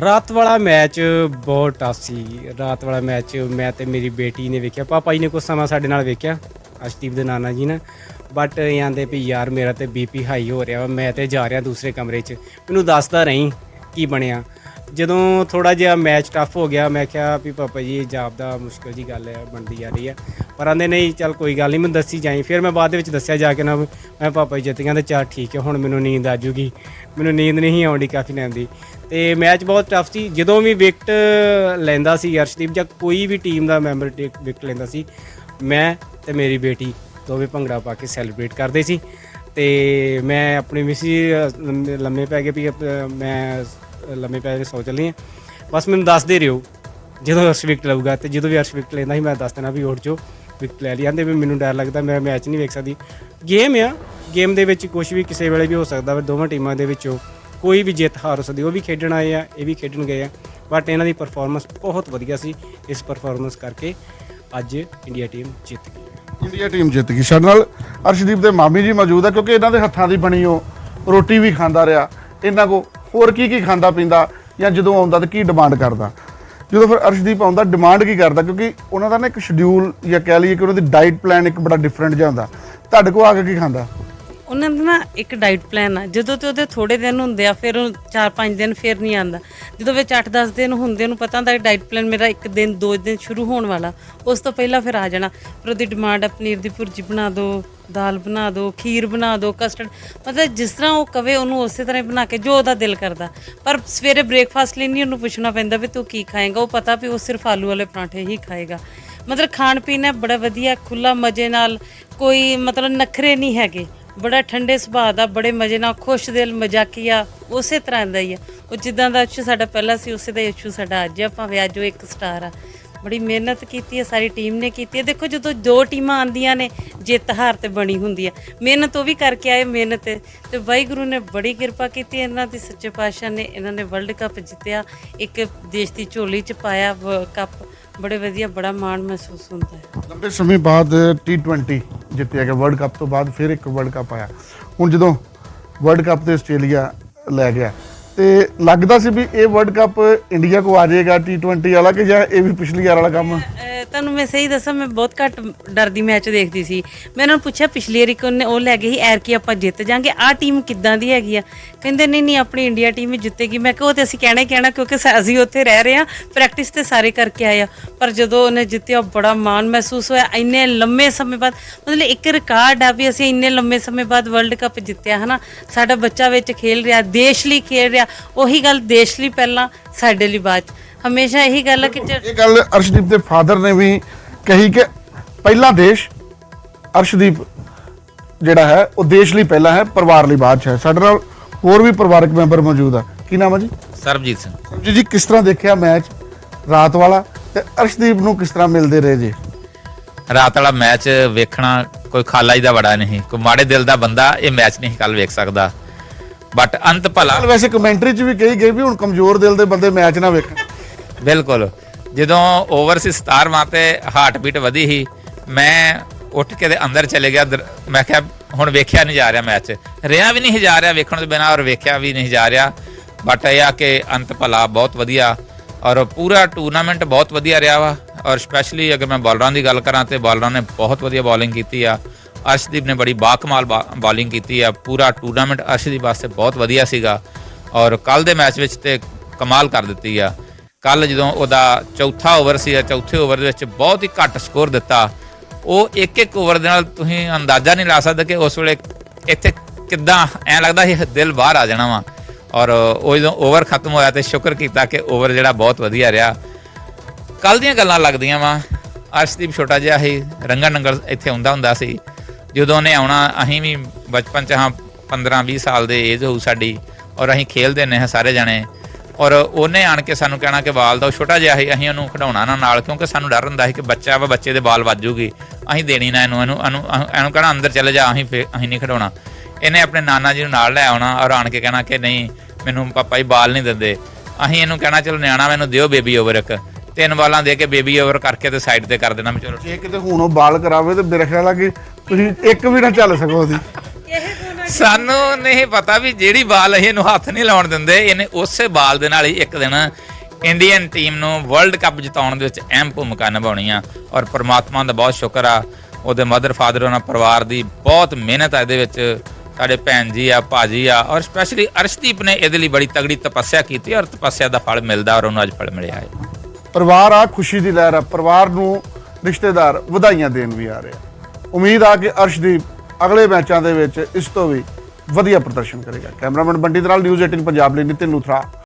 ਰਾਤ ਵਾਲਾ ਮੈਚ ਬਹੁਤ ਟਫ ਸੀ। ਰਾਤ ਵਾਲਾ ਮੈਚ ਮੈਂ ਤੇ ਮੇਰੀ ਬੇਟੀ ਨੇ ਵੇਖਿਆ। ਪਾਪਾ ਜੀ ਨੇ ਕੁਝ ਸਮਾਂ ਸਾਡੇ ਨਾਲ ਵੇਖਿਆ ਅਸ਼ਦੀਪ ਦੇ ਨਾਨਾ ਜੀ ਨੇ। ਬਟ ਇਹ ਆਂਦੇ ਵੀ ਯਾਰ ਮੇਰਾ ਤੇ ਬੀਪੀ ਹਾਈ ਹੋ ਰਿਹਾ ਵਾ, ਮੈਂ ਤੇ ਜਾ ਰਿਹਾ ਦੂਸਰੇ ਕਮਰੇ 'ਚ। ਮੈਨੂੰ ਦੱਸਦਾ ਰਹੀਂ ਕੀ ਬਣਿਆ। ਜਦੋਂ ਥੋੜਾ ਜਿਹਾ ਮੈਚ ਟਫ ਹੋ ਗਿਆ, ਮੈਂ ਕਿਹਾ ਵੀ ਪਾਪਾ ਜੀ ਇਹ ਜਾਪਦਾ ਮੁਸ਼ਕਲ ਜੀ ਗੱਲ ਹੈ, ਬਣਦੀ ਜਾ ਰਹੀ ਹੈ। ਪਰ ਆਂਦੇ ਨਹੀਂ, ਚੱਲ ਕੋਈ ਗੱਲ ਨਹੀਂ ਮੈਨੂੰ ਦੱਸੀ ਜਾਈ। ਫਿਰ ਮੈਂ ਬਾਅਦ ਦੇ ਵਿੱਚ ਦੱਸਿਆ ਜਾ ਕੇ ਨਾ, ਮੈਂ ਪਾਪਾ ਜੀ ਜਿੱਤ ਗਿਆ ਤੇ ਚਾ ਠੀਕ ਹੈ, ਹੁਣ ਮੈਨੂੰ ਨੀਂਦ ਆ ਜੂਗੀ। ਮੈਨੂੰ ਨੀਂਦ ਨਹੀਂ ਆਉਂਦੀ ਕਾਫੀ ਟਾਈਮ ਦੀ। ਤੇ ਮੈਚ ਬਹੁਤ ਟਫ ਸੀ। ਜਦੋਂ ਵੀ ਵਿਕਟ ਲੈਂਦਾ ਸੀ ਅਰਸ਼ਦੀਪ ਜਾਂ ਕੋਈ ਵੀ ਟੀਮ ਦਾ ਮੈਂਬਰ ਵਿਕਟ ਲੈਂਦਾ ਸੀ, ਮੈਂ ਤੇ ਮੇਰੀ ਬੇਟੀ ਦੋਵੇਂ ਭੰਗੜਾ ਪਾ ਕੇ ਸੈਲੀਬ੍ਰੇਟ ਕਰਦੇ ਸੀ। ਤੇ ਮੈਂ ਆਪਣੀ ਮਿਸੀ, ਲੰਮੇ- ਪੈ ਗਏ ਵੀ ਮੈਂ ਲੰਮੇ ਪੈ ਕੇ ਸੌ ਚੱਲੀ ਹਾਂ ਬਸ ਮੈਨੂੰ ਦੱਸਦੇ ਰਹੋ, ਜਦੋਂ ਅਰਸ਼ ਵਿਕਟ ਲਊਗਾ ਤੇ ਜਦੋਂ ਵੀ ਅਰਸ਼ ਵਿਕਟ ਲੈਂਦਾ ਸੀ ਮੈਂ ਦੱਸ ਦੇਣਾ ਵੀ ਉੱਠ ਜਾਓ, ਵਿਕਟ ਲੈ ਲਈ। ਜਾਂਦੇ ਵੀ ਮੈਨੂੰ ਡਰ ਲੱਗਦਾ, ਮੈਂ ਮੈਚ ਨਹੀਂ ਵੇਖ ਸਕਦੀ। ਗੇਮ ਆ, ਗੇਮ ਦੇ ਵਿੱਚ ਕੁਝ ਵੀ ਕਿਸੇ ਵੇਲੇ ਵੀ ਹੋ ਸਕਦਾ ਵਾ, ਦੋਵਾਂ ਟੀਮਾਂ ਦੇ ਵਿੱਚੋਂ ਕੋਈ ਵੀ ਜਿੱਤ ਹਾਰ ਹੋ ਸਕਦੀ, ਉਹ ਵੀ ਖੇਡਣ ਆਏ ਆ, ਇਹ ਵੀ ਖੇਡਣ ਗਏ ਆ। ਬਟ ਇਹਨਾਂ ਦੀ ਪਰਫਾਰਮੈਂਸ ਬਹੁਤ ਵਧੀਆ ਸੀ, ਇਸ ਪਰਫਾਰਮੈਂਸ ਕਰਕੇ ਅੱਜ ਇੰਡੀਆ ਟੀਮ ਜਿੱਤ ਗਈ। ਇੰਡੀਆ ਟੀਮ ਜਿੱਤ ਗਈ। ਸਾਡੇ ਨਾਲ ਅਰਸ਼ਦੀਪ ਦੇ ਮਾਮੀ ਜੀ ਮੌਜੂਦ ਆ, ਕਿਉਂਕਿ ਇਹਨਾਂ ਦੇ ਹੱਥਾਂ ਦੀ ਬਣੀ ਉਹ ਰੋਟੀ ਵੀ ਖਾਂਦਾ ਰਿਹਾ। ਇਹਨਾਂ ਕੋ ਹੋਰ ਕੀ ਕੀ ਖਾਂਦਾ ਪੀਂਦਾ ਜਾਂ ਜਦੋਂ ਆਉਂਦਾ ਤਾਂ ਕੀ ਡਿਮਾਂਡ ਕਰਦਾ। ਜਦੋਂ ਫਿਰ ਅਰਸ਼ਦੀਪ ਆਉਂਦਾ ਡਿਮਾਂਡ ਕੀ ਕਰਦਾ? ਕਿਉਂਕਿ ਉਹਨਾਂ ਦਾ ਨਾ ਇੱਕ ਸ਼ਡਿਊਲ ਜਾਂ ਕਹਿ ਲਈਏ ਕਿ ਉਹਨਾਂ ਦੀ ਡਾਈਟ ਪਲਾਨ ਇੱਕ ਬੜਾ ਡਿਫਰੈਂਟ ਜਿਹਾ ਹੁੰਦਾ। ਤੁਹਾਡੇ ਕੋ ਆ ਕੇ ਕੀ ਖਾਂਦਾ? ਉਹਨਾਂ ਦਾ ਨਾ ਇੱਕ ਡਾਈਟ ਪਲਾਨ ਆ। ਜਦੋਂ ਤੇ ਉਹਦੇ ਥੋੜੇ ਦਿਨ ਹੁੰਦੇ ਆ, ਫਿਰ ਉਹ 4-5 ਦਿਨ ਫਿਰ ਨਹੀਂ ਆਂਦਾ ਜਦੋਂ ਵਿੱਚ 8-10 ਦਿਨ ਹੁੰਦੇ, ਉਹਨੂੰ ਪਤਾ ਹੁੰਦਾ ਕਿ ਡਾਈਟ ਪਲਾਨ ਮੇਰਾ ਇੱਕ ਦਿਨ, ਦੋ ਦਿਨ ਸ਼ੁਰੂ ਹੋਣ ਵਾਲਾ। ਉਸ ਤੋਂ ਪਹਿਲਾਂ ਫਿਰ ਆ ਜਾਣਾ। ਫਿਰ ਉਹਦੀ ਡਿਮਾਂਡ ਆ ਪਨੀਰ ਦੀ ਭੁਰਜੀ ਬਣਾ ਦਿਓ ਦਾਲ ਬਣਾ ਦਿਓ ਖੀਰ ਬਣਾ ਦਿਓ ਕਸਟਰਡ ਮਤਲਬ ਜਿਸ ਤਰ੍ਹਾਂ ਉਹ ਕਵੇ, ਉਹਨੂੰ ਉਸੇ ਤਰ੍ਹਾਂ ਹੀ ਬਣਾ ਕੇ ਜੋ ਉਹਦਾ ਦਿਲ ਕਰਦਾ। ਪਰ ਸਵੇਰੇ ਬ੍ਰੇਕਫਾਸਟ ਲਈ ਨਹੀਂ ਉਹਨੂੰ ਪੁੱਛਣਾ ਪੈਂਦਾ ਵੀ ਤੂੰ ਕੀ ਖਾਏਗਾ। ਉਹ ਪਤਾ ਵੀ ਉਹ ਸਿਰਫ ਆਲੂ ਵਾਲੇ ਪਰਾਂਠੇ ਹੀ ਖਾਏਗਾ। ਮਤਲਬ ਖਾਣ ਪੀਣ ਹੈ, ਬੜਾ ਵਧੀਆ ਖੁੱਲਾ ਮਜ਼ੇ ਨਾਲ, ਕੋਈ ਮਤਲਬ ਨਖਰੇ ਨਹੀਂ ਹੈਗੇ। ਬੜਾ ਠੰਡੇ ਸੁਭਾਅ ਦਾ, ਬੜੇ ਮਜ਼ੇ ਨਾਲ, ਖੁਸ਼ ਦਿਲ, ਮਜ਼ਾਕੀਆ, ਉਸੇ ਤਰ੍ਹਾਂ ਦਾ ਹੀ ਆ। ਉਹ ਜਿੱਦਾਂ ਦਾ ਅਛੂ ਸਾਡਾ ਪਹਿਲਾਂ ਸੀ, ਉਸੇ ਦਾ ਅਛੂ ਸਾਡਾ ਅੱਜ ਆ। ਭਾਵੇਂ ਅੱਜ ਉਹ ਇੱਕ ਸਟਾਰ ਆ। ਬੜੀ ਮਿਹਨਤ ਕੀਤੀ ਹੈ, ਸਾਰੀ ਟੀਮ ਨੇ ਕੀਤੀ ਹੈ। ਦੇਖੋ ਜਦੋਂ ਦੋ ਟੀਮਾਂ ਆਂਦੀਆਂ ਨੇ, ਜਿੱਤ ਹਾਰ ਤੇ ਬਣੀ ਹੁੰਦੀ ਹੈ। ਮਿਹਨਤ ਉਹ ਵੀ ਕਰਕੇ ਆਏ, ਮਿਹਨਤ ਤੇ। ਵਾਹਿਗੁਰੂ ਨੇ ਬੜੀ ਕਿਰਪਾ ਕੀਤੀ, ਇਹਨਾਂ ਦੀ ਸੱਚੇ ਪਾਤਸ਼ਾਹ ਨੇ, ਇਹਨਾਂ ਨੇ ਵਰਲਡ ਕੱਪ ਜਿੱਤਿਆ, ਇੱਕ ਦੇਸ਼ ਦੀ ਝੋਲੀ ਚ ਪਾਇਆ ਕੱਪ। ਬੜੇ ਵਧੀਆ, ਬੜਾ ਮਾਣ ਮਹਿਸੂਸ ਹੁੰਦਾ ਹੈ। ਲੰਬੇ ਸਮੇਂ ਬਾਅਦ T20 ਜਿੱਤਿਆ ਗਿਆ, ਵਰਲਡ ਕੱਪ ਤੋਂ ਬਾਅਦ ਫਿਰ ਇੱਕ ਵਰਲਡ ਕੱਪ ਆਇਆ। ਹੁਣ ਜਦੋਂ ਵਰਲਡ ਕੱਪ ਤੇ ਆਸਟ੍ਰੇਲੀਆ ਲੈ ਗਿਆ ਤੇ ਲੱਗਦਾ ਸੀ ਵੀ ਇਹ ਵਰਲਡ ਕੱਪ ਇੰਡੀਆ ਕੋ ਆ ਜਾਏਗਾ T20 ਵਾਲਾ ਕਿ ਜਾਂ ਇਹ ਵੀ ਪਿਛਲੀ ਵਾਰ ਵਾਲਾ ਕੰਮ ਆ? ਤੁਹਾਨੂੰ ਮੈਂ ਸਹੀ ਦੱਸਾਂ, ਮੈਂ ਬਹੁਤ ਘੱਟ ਡਰਦੀ ਮੈਚ ਦੇਖਦੀ ਸੀ। ਮੈਂ ਉਹਨਾਂ ਨੂੰ ਪੁੱਛਿਆ, ਪਿਛਲੀ ਵਾਰੀ ਕੋਨੇ ਉਹ ਲੈ ਗਏ ਸੀ, ਐਰ ਕੀ ਆਪਾਂ ਜਿੱਤ ਜਾਾਂਗੇ? ਆਹ ਟੀਮ ਕਿੱਦਾਂ ਦੀ ਹੈਗੀ ਆ? ਕਹਿੰਦੇ, ਨਹੀਂ ਨਹੀਂ, ਆਪਣੀ ਇੰਡੀਆ ਟੀਮ ਹੀ ਜਿੱਤੇਗੀ। ਮੈਂ ਕਿਹਾ, ਉਹ ਤੇ ਅਸੀਂ ਕਹਿਣਾ ਹੀ ਕਹਿਣਾ, ਕਿਉਂਕਿ ਸ- ਅਸੀਂ ਉੱਥੇ ਰਹਿ ਰਹੇ ਆ ਪ੍ਰੈਕਟਿਸ ਤੇ ਸਾਰੇ ਕਰਕੇ ਆਏ ਆ। ਪਰ ਜਦੋਂ ਉਹਨੇ ਜਿੱਤਿਆ ਬੜਾ ਮਾਣ ਮਹਿਸੂਸ ਹੋਇਆ। ਇੰਨੇ ਲੰਮੇ ਸਮੇਂ ਬਾਅਦ, ਮਤਲਬ ਇੱਕ ਰਿਕਾਰਡ ਆ ਵੀ ਅਸੀਂ ਇੰਨੇ ਲੰਮੇ ਸਮੇਂ ਬਾਅਦ ਵਰਲਡ ਕੱਪ ਜਿੱਤਿਆ, ਹਨਾ? ਸਾਡਾ ਬੱਚਾ ਵਿੱਚ ਖੇਲ ਰਿਹਾ, ਦੇਸ਼ ਲਈ ਖੇਲ ਰਿਹਾ, ਉਹੀ ਗੱਲ ਦੇਸ਼ ਲਈ ਪਹਿਲਾਂ, ਸਾਡੇ ਲਈ ਬਾਅਦ 'ਚ। ਹਮੇਸ਼ਾ ਇਹੀ ਗੱਲ ਕਿ ਜੇ- ਇਹ ਗੱਲ ਅਰਸ਼ਦੀਪ ਦੇ ਫਾਦਰ ਨੇ ਵੀ ਕਹੀ ਕਿ ਪਹਿਲਾ ਦੇਸ਼ ਅਰਸ਼ਦੀਪ ਜਿਹੜਾ ਹੈ ਉਹ ਦੇਸ਼ ਲਈ ਪਹਿਲਾ ਹੈ ਪਰਿਵਾਰ ਲਈ ਬਾਅਦ 'ਚ ਹੈ। ਸਾਡੇ ਨਾਲ ਹੋਰ ਵੀ ਪਰਿਵਾਰਕ ਮੈਂਬਰ ਮੌਜੂਦ ਆ। ਕੀ ਨਾਮ ਹੈ ਜੀ? ਸਰਬਜੀਤ ਸਿੰਘ। ਜੀ ਜੀ ਕਿਸ ਤਰ੍ਹਾਂ ਦੇਖਿਆ ਮੈਚ ਰਾਤ ਵਾਲਾ ਤੇ ਅਰਸ਼ਦੀਪ ਨੂੰ ਕਿਸ ਤਰ੍ਹਾਂ ਮਿਲਦੇ ਰਹੇ ਜੀ? ਰਾਤ ਵਾਲਾ ਮੈਚ ਵੇਖਣਾ ਕੋਈ ਖਾਲਾ ਹੀ ਦਾ ਬੜਾ ਨਹੀਂ ਕੋਈ ਮਾੜੇ ਦਿਲ ਦਾ ਬੰਦਾ ਇਹ ਮੈਚ ਨਹੀਂ ਕੱਲ ਵੇਖ ਸਕਦਾ। ਬਟ ਅੰਤ ਭਲਾ ਵੈਸੇ ਕਮੈਂਟਰੀ 'ਚ ਵੀ ਕਹੀ ਗਈ ਵੀ ਹੁਣ ਕਮਜ਼ੋਰ ਦਿਲ ਦੇ ਬੰਦੇ ਮੈਚ ਨਾ ਵੇਖਣ। ਬਿਲਕੁਲ। ਜਦੋਂ ਓਵਰ ਸੀ 17ਵਾਂ ਤੇ ਹਾਰਟ ਬੀਟ ਵਧੀ ਸੀ, ਮੈਂ ਉੱਠ ਕੇ ਦੇ ਅੰਦਰ ਚਲੇ ਗਿਆ ਦਰ- ਮੈਂ ਕਿਹਾ, ਹੁਣ ਵੇਖਿਆ ਨਹੀਂ ਜਾ ਰਿਹਾ ਮੈਚ ਰਿਹਾ ਵੀ ਨਹੀਂ ਜਾ ਰਿਹਾ ਵੇਖਣ ਤੋਂ ਬਿਨਾ ਔਰ ਵੇਖਿਆ ਵੀ ਨਹੀਂ ਜਾ ਰਿਹਾ। ਬਟ ਇਹ ਆ ਕਿ ਅੰਤ ਭਲਾ ਬਹੁਤ ਵਧੀਆ ਔਰ ਪੂਰਾ ਟੂਰਨਾਮੈਂਟ ਬਹੁਤ ਵਧੀਆ ਰਿਹਾ ਵਾ। ਔਰ ਸਪੈਸ਼ਲੀ ਅਗਰ ਮੈਂ ਬੋਲਰਾਂ ਦੀ ਗੱਲ ਕਰਾਂ ਤੇ ਬੋਲਰਾਂ ਨੇ ਬਹੁਤ ਵਧੀਆ ਬੋਲਿੰਗ ਕੀਤੀ ਆ। ਅਰਸ਼ਦੀਪ ਨੇ ਬੜੀ ਬਾਕਮਾਲ ਬੋਲਿੰਗ ਕੀਤੀ ਆ। ਪੂਰਾ ਟੂਰਨਾਮੈਂਟ ਅਰਸ਼ਦੀਪ ਵਾਸਤੇ ਬਹੁਤ ਵਧੀਆ ਸੀਗਾ। ਔਰ ਕੱਲ ਦੇ ਮੈਚ ਵਿੱਚ ਤੇ ਕਮਾਲ ਕਰ ਦਿੱਤੀ ਆ। ਕੱਲ ਜਦੋਂ ਉਹਦਾ ਚੌਥਾ ਓਵਰ ਸੀ ਜਾਂ ਚੌਥੇ ਓਵਰ ਦੇ ਵਿੱਚ ਬਹੁਤ ਹੀ ਘੱਟ ਸਕੋਰ ਦਿੱਤਾ, ਉਹ ਇੱਕ ਇੱਕ ਓਵਰ ਦੇ ਨਾਲ ਤੁਸੀਂ ਅੰਦਾਜ਼ਾ ਨਹੀਂ ਲਾ ਸਕਦੇ ਕਿ ਉਸ ਵੇਲੇ ਇੱਥੇ ਕਿੱਦਾਂ, ਐ ਲੱਗਦਾ ਸੀ ਦਿਲ ਬਾਹਰ ਆ ਜਾਣਾ ਵਾ। ਔਰ ਉਹ ਜਦੋਂ ਓਵਰ ਖਤਮ ਹੋਇਆ ਤੇ ਸ਼ੁਕਰ ਕੀਤਾ ਕਿ ਓਵਰ ਜਿਹੜਾ ਬਹੁਤ ਵਧੀਆ ਰਿਹਾ। ਕੱਲ ਦੀਆਂ ਗੱਲਾਂ ਲੱਗਦੀਆਂ ਵਾ। ਅਰਸ਼ਦੀਪ ਛੋਟਾ ਜਿਹਾ ਹੀ ਰੰਗਾ ਨੰਗਲ ਇੱਥੇ ਹੁੰਦਾ ਹੁੰਦਾ ਸੀ। ਜਦੋਂ ਉਹਨੇ ਆਉਣਾ, ਅਸੀਂ ਵੀ ਬਚਪਨ ਚ ਹਾਂ 15 20 ਸਾਲ ਦੇ ਏਜ ਹੋਊ ਸਾਡੀ, ਔਰ ਅਸੀਂ ਖੇਲਦੇ ਨੇ ਸਾਰੇ ਜਾਣੇ। ਔਰ ਉਹਨੇ ਆਣ ਕੇ ਸਾਨੂੰ ਕਹਿਣਾ ਕਿ ਬਾਲ ਦਾ ਉਹ ਛੋਟਾ ਜਿਹਾ ਸੀ ਅਸੀਂ ਉਹਨੂੰ ਖਿਡਾਉਣਾ ਨਾ ਨਾਲ, ਕਿਉਂਕਿ ਸਾਨੂੰ ਡਰ ਹੁੰਦਾ ਸੀ ਕਿ ਬੱਚਾ ਵਾ, ਬੱਚੇ ਦੇ ਬਾਲ ਵੱਜੂਗੀ। ਅਸੀਂ ਦੇਣੀ ਨਾ ਇਹਨੂੰ ਇਹਨੂੰ ਇਹਨੂੰ ਕਹਿਣਾ ਅੰਦਰ ਚਲੇ ਜਾ, ਅਸੀਂ ਅਸੀਂ ਨਹੀਂ ਖਿਡਾਉਣਾ। ਇਹਨੇ ਆਪਣੇ ਨਾਨਾ ਜੀ ਨੂੰ ਨਾਲ ਲੈ ਆਉਣਾ ਔਰ ਆਣ ਕੇ ਕਹਿਣਾ ਕਿ ਨਹੀਂ, ਮੈਨੂੰ ਪਾਪਾ ਜੀ ਬਾਲ ਨਹੀਂ ਦਿੰਦੇ। ਅਸੀਂ ਇਹਨੂੰ ਕਹਿਣਾ, ਚਲੋ ਨਿਆਣਾ ਮੈਨੂੰ ਦਿਓ ਬੇਬੀ ਓਵਰ ਇੱਕ। ਤਿੰਨ ਬਾਲਾਂ ਦੇ ਕੇ ਬੇਬੀ ਓਵਰ ਕਰਕੇ ਤੇ ਸਾਈਡ ਤੇ ਕਰ ਦੇਣਾ ਵੀ ਚਲੋ ਜੇ ਕਿਤੇ ਹੁਣ ਉਹ ਬਾਲ ਕਰਾਵੇ ਤੇ ਮੇਰੇ ਖਿਆਲ ਆ ਕਿ ਤੁਸੀਂ ਇੱਕ ਵੀ ਨਾ ਚੱਲ ਸਕੋ ਉਹਦੀ। ਸਾਨੂੰ ਨਹੀਂ ਪਤਾ ਵੀ ਜਿਹੜੀ ਬਾਲ ਅਸੀਂ ਇਹਨੂੰ ਹੱਥ ਨਹੀਂ ਲਾਉਣ ਦਿੰਦੇ, ਇਹਨੇ ਉਸੇ ਬਾਲ ਦੇ ਨਾਲ ਹੀ ਇੱਕ ਦਿਨ ਇੰਡੀਅਨ ਟੀਮ ਨੂੰ ਵਰਲਡ ਕੱਪ ਜਿਤਾਉਣ ਦੇ ਵਿੱਚ ਅਹਿਮ ਭੂਮਿਕਾ ਨਿਭਾਉਣੀ ਆ। ਔਰ ਪ੍ਰਮਾਤਮਾ ਦਾ ਬਹੁਤ ਸ਼ੁਕਰ ਆ, ਉਹਦੇ ਮਦਰ ਫਾਦਰ ਉਹਨਾਂ ਪਰਿਵਾਰ ਦੀ ਬਹੁਤ ਮਿਹਨਤ ਆ ਇਹਦੇ ਵਿੱਚ। ਸਾਡੇ ਭੈਣ ਜੀ ਆ, ਭਾਜੀ ਆ, ਔਰ ਸਪੈਸ਼ਲੀ ਅਰਸ਼ਦੀਪ ਨੇ ਇਹਦੇ ਲਈ ਬੜੀ ਤਗੜੀ ਤਪੱਸਿਆ ਕੀਤੀ ਔਰ ਤਪੱਸਿਆ ਦਾ ਫਲ ਮਿਲਦਾ ਔਰ ਉਹਨੂੰ ਅੱਜ ਫਲ ਮਿਲਿਆ ਹੈ। ਪਰਿਵਾਰ ਆ, ਖੁਸ਼ੀ ਦੀ ਲਹਿਰ ਆ, ਪਰਿਵਾਰ ਨੂੰ ਰਿਸ਼ਤੇਦਾਰ ਵਧਾਈਆਂ ਦੇਣ ਵੀ ਆ ਰਿਹਾ ਉਮੀਦ ਆ ਕਿ ਅਰਸ਼ਦੀਪ ਅਗਲੇ ਮੈਚਾਂ ਦੇ ਵਿੱਚ ਇਸ ਤੋਂ ਵੀ ਵਧੀਆ ਪ੍ਰਦਰਸ਼ਨ ਕਰੇਗਾ। ਕੈਮਰਾਮੈਨ ਬੰਡੀ ਦੇ ਨਾਲ ਨਿਊਜ਼ 18 ਪੰਜਾਬ ਲਈ ਨਿਤਿਨ ਲੂਥਰਾ।